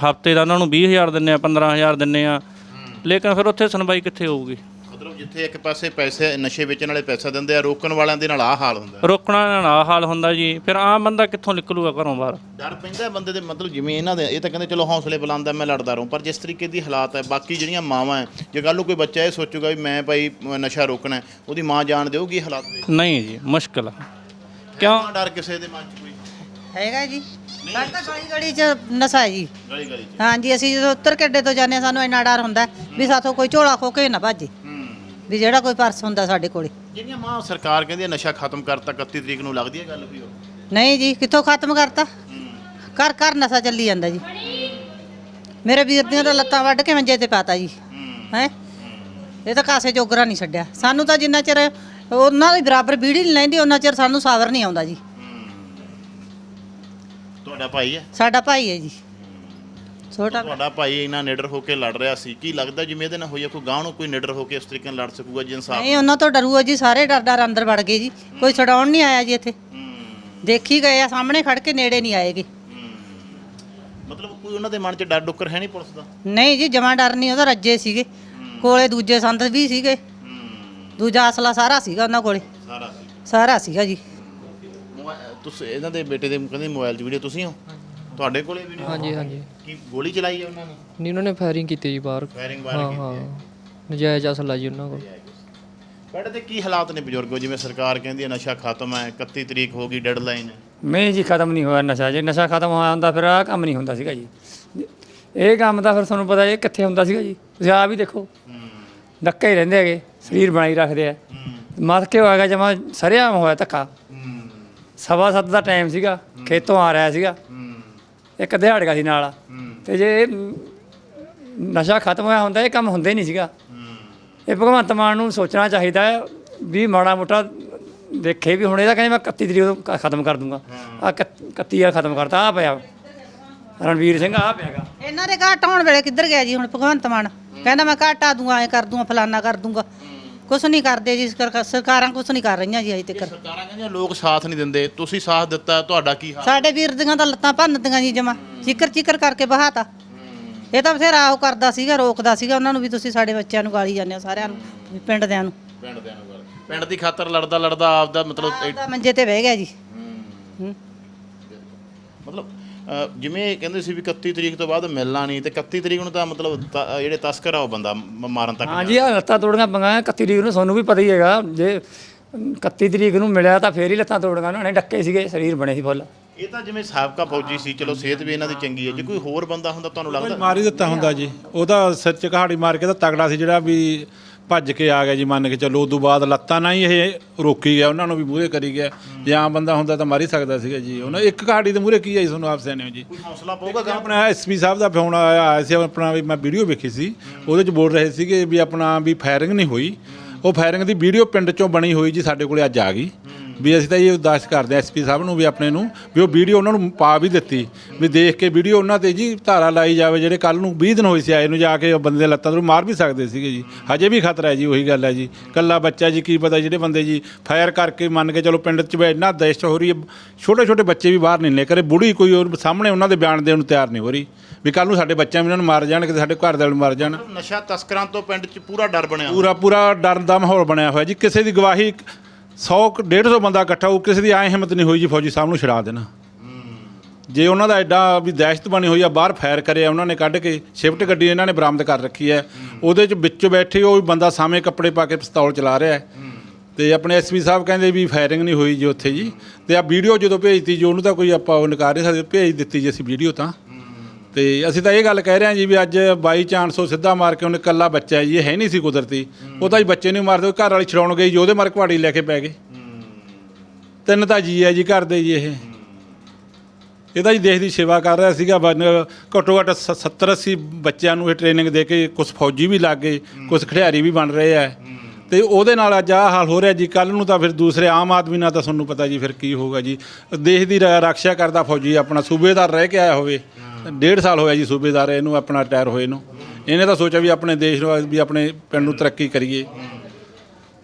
ਹਫ਼ਤੇ ਦਾ ਉਹਨਾਂ ਨੂੰ 20000 ਦਿੰਨੇ ਆ 15000 ਦਿੰਨੇ ਆ ਲੇਕਿਨ ਫਿਰ ਉੱਥੇ ਸੁਣਵਾਈ ਕਿੱਥੇ ਹੋਊਗੀ? ਮਤਲਬ ਜਿੱਥੇ ਇੱਕ ਪਾਸੇ ਪੈਸੇ ਨਸ਼ੇ ਵੇਚਣ ਵਾਲੇ ਪੈਸਾ ਦਿੰਦੇ ਆ ਰੋਕਣ ਵਾਲਿਆਂ ਦੇ ਨਾਲ ਆ ਹਾਲ ਹੁੰਦਾ। ਰੋਕਣਾ ਨਾਲ ਆਹ ਹਾਲ ਹੁੰਦਾ ਜੀ। ਫਿਰ ਆਮ ਬੰਦਾ ਕਿੱਥੋਂ ਨਿਕਲੂਗਾ ਘਰੋਂ ਬਾਹਰ? ਡਰ ਪੈਂਦਾ ਬੰਦੇ ਦੇ ਮਤਲਬ ਜਿਵੇਂ ਇਹਨਾਂ ਦੇ ਇਹ ਤਾਂ ਕਹਿੰਦੇ ਚਲੋ ਹੌਸਲੇ ਬੁਲੰਦ ਆ ਮੈਂ ਲੜਦਾ ਰਹੂੰ। ਪਰ ਜਿਸ ਤਰੀਕੇ ਦੀ ਹਾਲਾਤ ਹੈ ਬਾਕੀ ਜਿਹੜੀਆਂ ਮਾਵਾਂ ਹੈ ਜੇ ਕੱਲ੍ਹ ਨੂੰ ਕੋਈ ਬੱਚਾ ਇਹ ਸੋਚੂਗਾ ਵੀ ਮੈਂ ਭਾਈ ਨਸ਼ਾ ਰੋਕਣਾ ਹੈ, ਉਹਦੀ ਮਾਂ ਜਾਣ ਦੇਊਗੀ ਇਹ ਹਾਲਾਤ ਦੇ ਨਹੀਂ ਜੀ ਮੁਸ਼ਕਲ ਆ। ਕਿਉਂ? ਡਰ ਕਿਸੇ ਦੇ ਮਨ 'ਚ ਕੋਈ। ਹੈਗਾ ਜੀ। ਸਾਡੇ ਤਾਂ ਗਲੀ ਗਲੀ ਚ ਨਸ਼ਾ ਹੈ ਜੀ। ਗਲੀ ਗਲੀ 'ਚ। ਹਾਂਜੀ ਅਸੀਂ ਜਦੋਂ ਉੱਤਰ ਕੱਡੇ ਤੋਂ ਜਾਂਦੇ ਹਾਂ ਸਾਨੂੰ ਇੰਨਾ ਡਰ ਹੁੰਦਾ ਹੈ ਵੀ ਸਾਥੋਂ ਕੋਈ ਝੋਲਾ ਖੋ ਕੇ ਨਾ ਭੱਜੇ। ਵੀ ਜਿਹੜਾ ਕੋਈ ਪਰਸ ਹੁੰਦਾ ਸਾਡੇ ਕੋਲੇ। ਜਿਹੜੀਆਂ ਮਾਂ ਸਰਕਾਰ ਕਹਿੰਦੀ ਹੈ ਨਸ਼ਾ ਖਤਮ ਕਰਤਾ 31 ਤਰੀਕ ਨੂੰ ਲੱਗਦੀ ਹੈ ਗੱਲ ਵੀ ਉਹ? ਨਹੀਂ ਜੀ ਕਿੱਥੋਂ ਖਤਮ ਕਰਤਾ? ਘਰ ਘਰ ਨਸ਼ਾ ਚੱਲੀ ਜਾਂਦਾ ਜੀ। ਮੇਰੇ ਵੀਰ ਦੀਆਂ ਤਾਂ ਲੱਤਾਂ ਵੱਢ ਕੇ ਮੰਜੇ ਤੇ ਪਾਤਾ ਜੀ। ਹੈ। ਇਹ ਤਾਂ ਕਾਸੇ ਜੋਗਰਾ ਨਹੀਂ ਛੱਡਿਆ। ਸਾਨੂੰ ਤਾਂ ਜਿੰਨਾ ਚਿਰ ਉਹਨਾਂ ਦੀ ਬਰਾਬਰ ਬੀੜੀ ਨਹੀਂ ਲੈਂਦੀ ਉਹਨਾਂ ਚਿਰ ਸਾਨੂੰ ਸਾਵਰ ਨਹੀਂ ਆਉਂਦਾ ਜੀ। ਤੁਹਾਡਾ ਭਾਈ ਹੈ? ਸਾਡਾ ਭਾਈ ਹੈ ਜੀ। ਛੋਟਾ ਤੁਹਾਡਾ ਭਾਈ ਇੰਨਾ ਨਿਡਰ ਹੋ ਕੇ ਲੜ ਰਿਹਾ ਸੀ ਕੀ ਲੱਗਦਾ ਜਿਵੇਂ ਇਹਦੇ ਨਾਲ ਹੋਈ ਕੋਈ ਗਾਂ ਨੂੰ ਕੋਈ ਨਿਡਰ ਹੋ ਕੇ ਇਸ ਤਰੀਕੇ ਨਾਲ ਲੜ ਸਕੂਗਾ ਜੀ ਇਨਸਾਫ? ਨਹੀਂ ਉਹਨਾਂ ਤੋਂ ਡਰੂ ਹੈ ਜੀ ਸਾਰੇ ਡਰ ਡਰ ਅੰਦਰ ਵੜ ਗਏ ਜੀ। ਕੋਈ ਛਡਾਉਣ ਨਹੀਂ ਆਇਆ ਜੀ ਇੱਥੇ। ਦੇਖੀ ਗਏ ਆ ਸਾਹਮਣੇ ਖੜ ਕੇ ਨੇੜੇ ਨਹੀਂ ਆਏਗੇ। ਮਤਲਬ ਕੋਈ ਉਹਨਾਂ ਦੇ ਮਨ 'ਚ ਡਰ ਡੁੱਕਰ ਹੈ ਨਹੀਂ ਪੁਲਿਸ ਦਾ? ਨਹੀਂ ਜੀ ਜਮਾਂ ਡਰ ਨਹੀਂ ਉਹਦਾ ਰੱਜੇ ਸੀਗੇ। ਕੋਲੇ ਦੂਜੇ ਸੰਦ ਵੀ ਸੀਗੇ। ਦੂਜਾ ਅਸਲਾ ਸਾਰਾ ਸੀਗਾ ਉਹਨਾਂ ਕੋਲੇ। ਸਾਰਾ ਸੀ। ਸਾਰਾ ਸੀਗਾ ਜੀ। ਤੁਸੀਂ ਇਹਨਾਂ ਦੇ ਬੇਟੇ ਦੇ ਕਹਿੰਦੇ ਮੋਬਾਈਲ 'ਚ ਵੀਡੀਓ ਤੁਸੀਂ ਹੋ? ਤੁਹਾਡੇ ਕੋਲੇ ਵੀ ਨਹੀਂ? ਹਾਂਜੀ ਹਾਂਜੀ। ਕੀ ਗੋਲੀ ਚਲਾਈ ਹੈ ਉਹਨਾਂ ਨੇ? ਨਹੀਂ ਉਹਨਾਂ ਨੇ ਫਾਇਰਿੰਗ ਕੀਤੀ ਜੀ ਬਾਹਰ। ਫਾਇਰਿੰਗ ਹਾਂ ਹਾਂ। ਨਜਾਇਜ਼ ਅਸਲਾ ਜੀ ਉਹਨਾਂ ਕੋਲ। ਬੜੇ ਤੇ ਕੀ ਹਾਲਾਤ ਨੇ ਬਜ਼ੁਰਗੋ? ਜਿਵੇਂ ਸਰਕਾਰ ਕਹਿੰਦੀ ਹੈ ਨਸ਼ਾ ਖਤਮ ਹੈ 31 ਤਰੀਕ ਹੋ ਗਈ ਡੈਡਲਾਈਨ ਹੈ ਨਹੀਂ ਜੀ ਖਤਮ ਨਹੀਂ ਹੋਇਆ ਨਸ਼ਾ। ਜੇ ਨਸ਼ਾ ਖਤਮ ਹੋਇਆ ਹੁੰਦਾ ਫਿਰ ਆਹ ਕੰਮ ਨਹੀਂ ਹੁੰਦਾ ਸੀਗਾ ਜੀ। ਇਹ ਕੰਮ ਤਾਂ ਫਿਰ ਤੁਹਾਨੂੰ ਪਤਾ ਇਹ ਕਿੱਥੇ ਹੁੰਦਾ ਸੀਗਾ ਜੀ? ਤੁਸੀਂ ਆਪ ਹੀ ਦੇਖੋ। ਧੱਕੇ ਹੀ ਰਹਿੰਦੇ ਹੈਗੇ। ਸਰੀਰ ਬਣਾਈ ਰੱਖਦੇ ਆ। ਮਰ ਕੇ ਹੋਏਗਾ ਜਮਾ ਸਰਿਆਮ ਹੋਇਆ ਧੱਕਾ। ਸਵਾ ਸੱਤ ਦਾ ਟਾਈਮ ਸੀਗਾ ਖੇਤੋਂ ਆ ਰਿਹਾ ਸੀਗਾ। ਇੱਕ ਦਿਹਾੜਗਾ ਸੀ ਨਾਲ। ਤੇ ਜੇ ਇਹ ਨਸ਼ਾ ਖਤਮ ਹੋਇਆ ਹੁੰਦਾ ਇਹ ਕੰਮ ਹੁੰਦੇ ਨਹੀਂ ਸੀਗਾ। ਇਹ ਭਗਵੰਤ ਮਾਨ ਨੂੰ ਸੋਚਣਾ ਚਾਹੀਦਾ ਹੈ ਵੀ ਮਾੜਾ ਮੋਟਾ ਦੇਖੇ ਵੀ ਹੁਣ ਇਹਦਾ ਕਹਿੰਦੇ ਮੈਂ 31 ਤਰੀਕ ਨੂੰ ਕ- ਖਤਮ ਕਰ ਦੂੰਗਾ। ਆ 31 ਆ ਖਤਮ ਕਰਤਾ ਆ ਪਿਆ। ਰਣਵੀਰ ਸਿੰਘ ਆ ਪਿਆਗਾ ਇਹਨਾਂ ਦੇ ਘਾਟ ਆਉਣ ਵੇਲੇ ਕਿੱਧਰ ਗਿਆ ਜੀ ਹੁਣ ਭਗਵੰਤ ਮਾਨ? ਕਹਿੰਦਾ ਮੈਂ ਘਾਟਾ ਦੂੰਗਾ ਐ ਕਰ ਦੂੰਗਾ ਫਲਾਨਾ ਕਰ ਦੂੰਗਾ। ਕੁਛ ਨਹੀਂ ਕਰਦੇ ਜੀ ਸਰਕਾ- ਸਰਕਾਰਾਂ ਕੁਛ ਨਹੀਂ ਕਰ ਰਹੀਆਂ ਜੀ ਅਜੇ ਤੱਕ। ਸਰਕਾਰਾਂ ਕਹਿੰਦੀਆਂ ਲੋਕ ਸਾਥ ਨਹੀਂ ਦਿੰਦੇ ਤੁਸੀਂ ਸਾਥ ਦਿੱਤਾ ਤੁਹਾਡਾ ਕੀ ਹਾਲ? ਸਾਡੇ ਵੀਰ ਦੀਆਂ ਤਾਂ ਲੱਤਾਂ ਭੰਨਦੀਆਂ ਜੀ ਜਮਾ ਚਿੱਕਰ ਚਿੱਕਰ ਕਰਕੇ ਬਹਾਤਾ। ਇਹ ਤਾਂ ਬਥੇਰਾ ਉਹ ਕਰਦਾ ਸੀਗਾ ਰੋਕਦਾ ਸੀਗਾ ਉਹਨਾਂ ਨੂੰ ਵੀ ਤੁਸੀਂ ਸਾਡੇ ਬੱਚਿਆਂ ਨੂੰ ਗਾਲੀ ਜਾਂਦੇ ਹੋ ਸਾਰਿਆਂ ਨੂੰ ਵੀ ਪਿੰਡ ਦਿਆਂ ਨੂੰ। ਪਿੰਡ ਦੇ ਨੂੰ ਗੱਲ। ਪਿੰਡ ਦੀ ਖਾਤਰ ਲੜਦਾ ਲੜਦਾ ਆਪਦਾ ਮਤਲਬ ਇਹ- ਆਪਦਾ ਮੰਜੇ ਤੇ ਬਹਿ ਗਿਆ ਜੀ। ਹੂੰ। ਮਤਲਬ ਜਿਵੇਂ ਕਹਿੰਦੇ ਸੀ ਵੀ 31 ਤਰੀਕ ਤੋਂ ਬਾਅਦ ਮਿਲਣਾ ਨਹੀਂ, ਤੇ 31 ਤਰੀਕ ਨੂੰ ਤਾਂ ਮਤਲਬ ਤ- ਜਿਹੜੇ ਤਸਕਰ ਆ ਉਹ ਬੰਦਾ ਮ- ਮਾਰਨ ਤੱਕ ਹਾਂਜੀ ਆ ਲੱਤਾਂ ਤੋੜੀਆਂ ਪੰਗਾ 31 ਤਰੀਕ ਨੂੰ ਸਾਨੂੰ ਵੀ ਪਤਾ ਹੀ ਹੈਗਾ, ਜੇ 31 ਤਰੀਕ ਨੂੰ ਮਿਲਿਆ ਤਾਂ ਫੇਰ ਹੀ ਲੱਤਾਂ ਤੋੜੀਆਂ, ਉਹਨਾਂ ਨੇ ਡੱਕੇ ਸੀਗੇ, ਸਰੀਰ ਬਣੇ ਸੀ ਫੁੱਲ। ਇਹ ਤਾਂ ਜਿਵੇਂ ਸਾਬਕਾ ਫੌਜੀ ਸੀ ਚਲੋ ਸਿਹਤ ਵੀ ਇਹਨਾਂ ਦੀ ਚੰਗੀ ਹੈ। ਜੇ ਕੋਈ ਹੋਰ ਬੰਦਾ ਹੁੰਦਾ ਤੁਹਾਨੂੰ ਲੱਗਦਾ? ਮਾਰ ਹੀ ਦਿੱਤਾ ਹੁੰਦਾ ਜੀ। ਉਹਦਾ ਸਿਰ 'ਚ ਕਹਾੜੀ ਮਾਰ ਕੇ ਤਾਂ ਤਗੜਾ ਸੀ ਜਿਹੜਾ ਵੀ ਭੱਜ ਕੇ ਆ ਗਿਆ ਜੀ ਮੰਨ ਕੇ ਚੱਲੋ। ਉਦੋਂ ਬਾਅਦ ਲੱਤਾਂ ਨਾਲ ਹੀ ਇਹ ਰੋਕੀ ਗਿਆ ਉਹਨਾਂ ਨੂੰ ਵੀ ਮੂਹਰੇ ਕਰੀ ਗਿਆ। ਜੇ ਆਮ ਬੰਦਾ ਹੁੰਦਾ ਤਾਂ ਮਾਰ ਹੀ ਸਕਦਾ ਸੀਗਾ ਜੀ। ਉਹਨਾਂ ਇੱਕ ਕਹਾੜੀ ਦੇ ਮੂਹਰੇ ਕੀ ਜੀ ਤੁਹਾਨੂੰ ਆਪ ਸਿਆਣੇ ਹੋ ਜੀ? ਕੋਈ ਹੌਸਲਾ ਪਊਗਾ ਕਿ ਆਪਣਾ ਐਸਪੀ ਸਾਹਿਬ ਦਾ ਫੋਨ ਆਇਆ ਆਇਆ ਸੀ। ਆਪਣਾ ਵੀ ਮੈਂ ਵੀਡੀਓ ਵੇਖੀ ਸੀ। ਉਹਦੇ ਚ ਬੋਲ ਰਹੇ ਸੀਗੇ ਵੀ ਆਪਣਾ ਵੀ ਫਾਇਰਿੰਗ ਨਹੀਂ ਹੋਈ। ਉਹ ਫਾਇਰਿੰਗ ਦੀ ਵੀਡੀਓ ਪਿੰਡ ਚੋਂ ਬਣੀ ਹੋਈ ਜੀ ਸਾਡੇ ਕੋਲੇ ਅੱਜ ਆ ਗਈ। ਵੀ ਅਸੀਂ ਤਾਂ ਇਹ ਉਦਾਸ ਕਰਦੇ ਹਾਂ ਐਸਪੀ ਸਾਹਿਬ ਨੂੰ ਵੀ ਆਪਣੇ ਨੂੰ ਵੀ ਉਹ ਵੀਡੀਓ ਉਹਨਾਂ ਨੂੰ ਪਾ ਵੀ ਦਿੱਤੀ ਵੀ ਦੇਖ ਕੇ ਵੀਡੀਓ ਉਹਨਾਂ ਤੇ ਜੀ ਧਾਰਾ ਲਾਈ ਜਾਵੇ ਜਿਹੜੇ ਕੱਲ ਨੂੰ 20 ਦਿਨ ਹੋਏ ਸੀ ਆਏ ਨੂੰ ਜਾ ਕੇ ਉਹ ਬੰਦੇ ਲੱਤਾਂ ਤੋਂ ਮਾਰ ਵੀ ਸਕਦੇ ਸੀਗੇ ਜੀ ਹਜੇ ਵੀ ਖਤਰਾ ਹੈ ਜੀ ਉਹੀ ਗੱਲ ਹੈ ਜੀ ਕੱਲਾ ਬੱਚਾ ਜੀ ਕੀ ਪਤਾ ਜਿਹੜੇ ਬੰਦੇ ਜੀ ਫਾਇਰ ਕਰਕੇ ਮੰਨ ਕੇ ਚਲੋ ਪਿੰਡ 'ਚ ਵੀ ਇੰਨਾ ਦਹਿਸ਼ਤ ਹੋ ਰਹੀ ਹੈ ਛੋਟੇ ਛੋਟੇ ਬੱਚੇ ਵੀ ਬਾਹਰ ਨਹੀਂ ਨਿਕਲ ਬੁੜੀ ਕੋਈ ਉਹ ਸਾਹਮਣੇ ਉਹਨਾਂ ਦੇ ਬਿਆਨ ਦੇਣ ਨੂੰ ਤਿਆਰ ਨਹੀਂ ਹੋ ਰਹੀ ਵੀ ਕੱਲ ਨੂੰ ਸਾਡੇ ਬੱਚਿਆਂ ਵੀ ਇਹਨਾਂ ਨੂੰ ਮਾਰ ਜਾਣ ਕਿਤੇ ਸਾਡੇ ਘਰ ਦੇ ਨੂੰ ਮਾਰ ਜਾਣ ਨਸ਼ਾ ਤਸਕਰਾਂ ਤੋਂ ਪਿੰਡ 'ਚ ਪੂਰਾ ਡਰ ਬਣਿਆ। ਪੂਰਾ ਪੂਰਾ ਡਰ ਦਾ ਮਾਹੌਲ ਬਣਿਆ ਹੋਇਆ ਜੀ ਕਿਸੇ ਦੀ ਗਵਾਹੀ 100 150 ਬੰਦਾ ਇਕੱਠਾ ਹੋ ਕਿਸੇ ਦੀ ਐ ਹਿੰਮਤ ਨਹੀਂ ਹੋਈ ਜੀ ਫੌਜੀ ਸਾਹਿਬ ਨੂੰ ਛਡਾ ਦੇਣਾ। ਜੇ ਉਹਨਾਂ ਦਾ ਐਡਾ ਵੀ ਦਹਿਸ਼ਤ ਬਣੀ ਹੋਈ ਆ, ਬਾਹਰ ਫਾਇਰ ਕਰਿਆ, ਉਹਨਾਂ ਨੇ ਕੱਢ ਕੇ ਸ਼ਿਫਟ ਗੱਡੀ ਇਹਨਾਂ ਨੇ ਬਰਾਮਦ ਕਰ ਰੱਖੀ ਹੈ। ਉਹਦੇ ਚ ਵਿੱਚ ਬੈਠੇ ਉਹ ਬੰਦਾ ਸਾਹਮਣੇ ਕੱਪੜੇ ਪਾ ਕੇ ਪਿਸਤੌਲ ਚਲਾ ਰਿਹਾ ਹੈ। ਤੇ ਆਪਣੇ ਐਸਪੀ ਸਾਹਿਬ ਕਹਿੰਦੇ ਵੀ ਫਾਇਰਿੰਗ ਨਹੀਂ ਹੋਈ ਜੀ ਉੱਥੇ ਜੀ। ਤੇ ਆ ਵੀਡੀਓ ਜਦੋਂ ਭੇਜਤੀ ਜੀ, ਉਹਨੂੰ ਤਾਂ ਕੋਈ ਆਪਾਂ ਉਹ ਨਕਾਰ ਨਹੀਂ ਸਕਦੇ, ਭੇਜ ਦਿੱਤੀ ਜੀ ਅਸੀਂ ਵੀਡੀਓ ਤਾਂ। ਤੇ ਅਸੀਂ ਤਾਂ ਇਹ ਗੱਲ ਕਹਿ ਰਹੇ ਹਾਂ ਜੀ ਵੀ ਅੱਜ ਬਾਈ ਚਾਂਸ ਉਹ ਸਿੱਧਾ ਮਾਰ ਕੇ ਉਹਨੇ ਕੱਲਾ ਬੱਚਾ ਹੈ ਜੀ ਇਹ ਹੈ ਨਹੀਂ ਸੀ ਕੁਦਰਤੀ। ਉਹ ਤਾਂ ਜੀ ਬੱਚੇ ਨੂੰ ਮਾਰਦੇ ਘਰ ਵਾਲੀ ਛਡਾਉਣ ਗਈ ਜੀ ਉਹਦੇ ਮਾਰ ਕੁਹਾੜੀ ਲੈ ਕੇ ਪੈ ਗਏ। ਤਿੰਨ ਤਾਂ ਜੀ ਹੈ ਜੀ ਘਰ ਦੇ ਜੀ ਇਹ। ਇਹ ਤਾਂ ਜੀ ਦੇਸ਼ ਦੀ ਸੇਵਾ ਕਰ ਰਿਹਾ ਸੀਗਾ ਘੱਟੋ ਘੱਟ 70 80 ਬੱਚਿਆਂ ਨੂੰ ਇਹ ਟ੍ਰੇਨਿੰਗ ਦੇ ਕੇ ਕੁਝ ਫੌਜੀ ਵੀ ਲੱਗ ਗਏ ਕੁਝ ਖਿਡਾਰੀ ਵੀ ਬਣ ਰਹੇ ਆ। ਤੇ ਉਹਦੇ ਨਾਲ ਅੱਜ ਆਹ ਹਾਲ ਹੋ ਰਿਹਾ ਜੀ ਕੱਲ ਨੂੰ ਤਾਂ ਫਿਰ ਦੂਸਰੇ ਆਮ ਆਦਮੀ ਨਾਲ ਤਾਂ ਤੁਹਾਨੂੰ ਪਤਾ ਜੀ ਫਿਰ ਕੀ ਹੋਊਗਾ ਜੀ। ਦੇਸ਼ ਦੀ ਰੱਖਿਆ ਕਰਦਾ ਫੌਜੀ ਆਪਣਾ ਸੂਬੇਦਾਰ ਰਹਿ ਕੇ ਆਇਆ ਹੋਵੇ। ਡੇਢ ਸਾਲ ਹੋਇਆ ਜੀ ਸੂਬੇਦਾਰ ਇਹਨੂੰ ਆਪਣਾ ਰਿਟਾਇਰ ਹੋਏ ਨੂੰ। ਇਹਨੇ ਤਾਂ ਸੋਚਿਆ ਵੀ ਆਪਣੇ ਦੇਸ਼ ਨੂੰ, ਵੀ ਆਪਣੇ ਪਿੰਡ ਨੂੰ ਤਰੱਕੀ ਕਰੀਏ।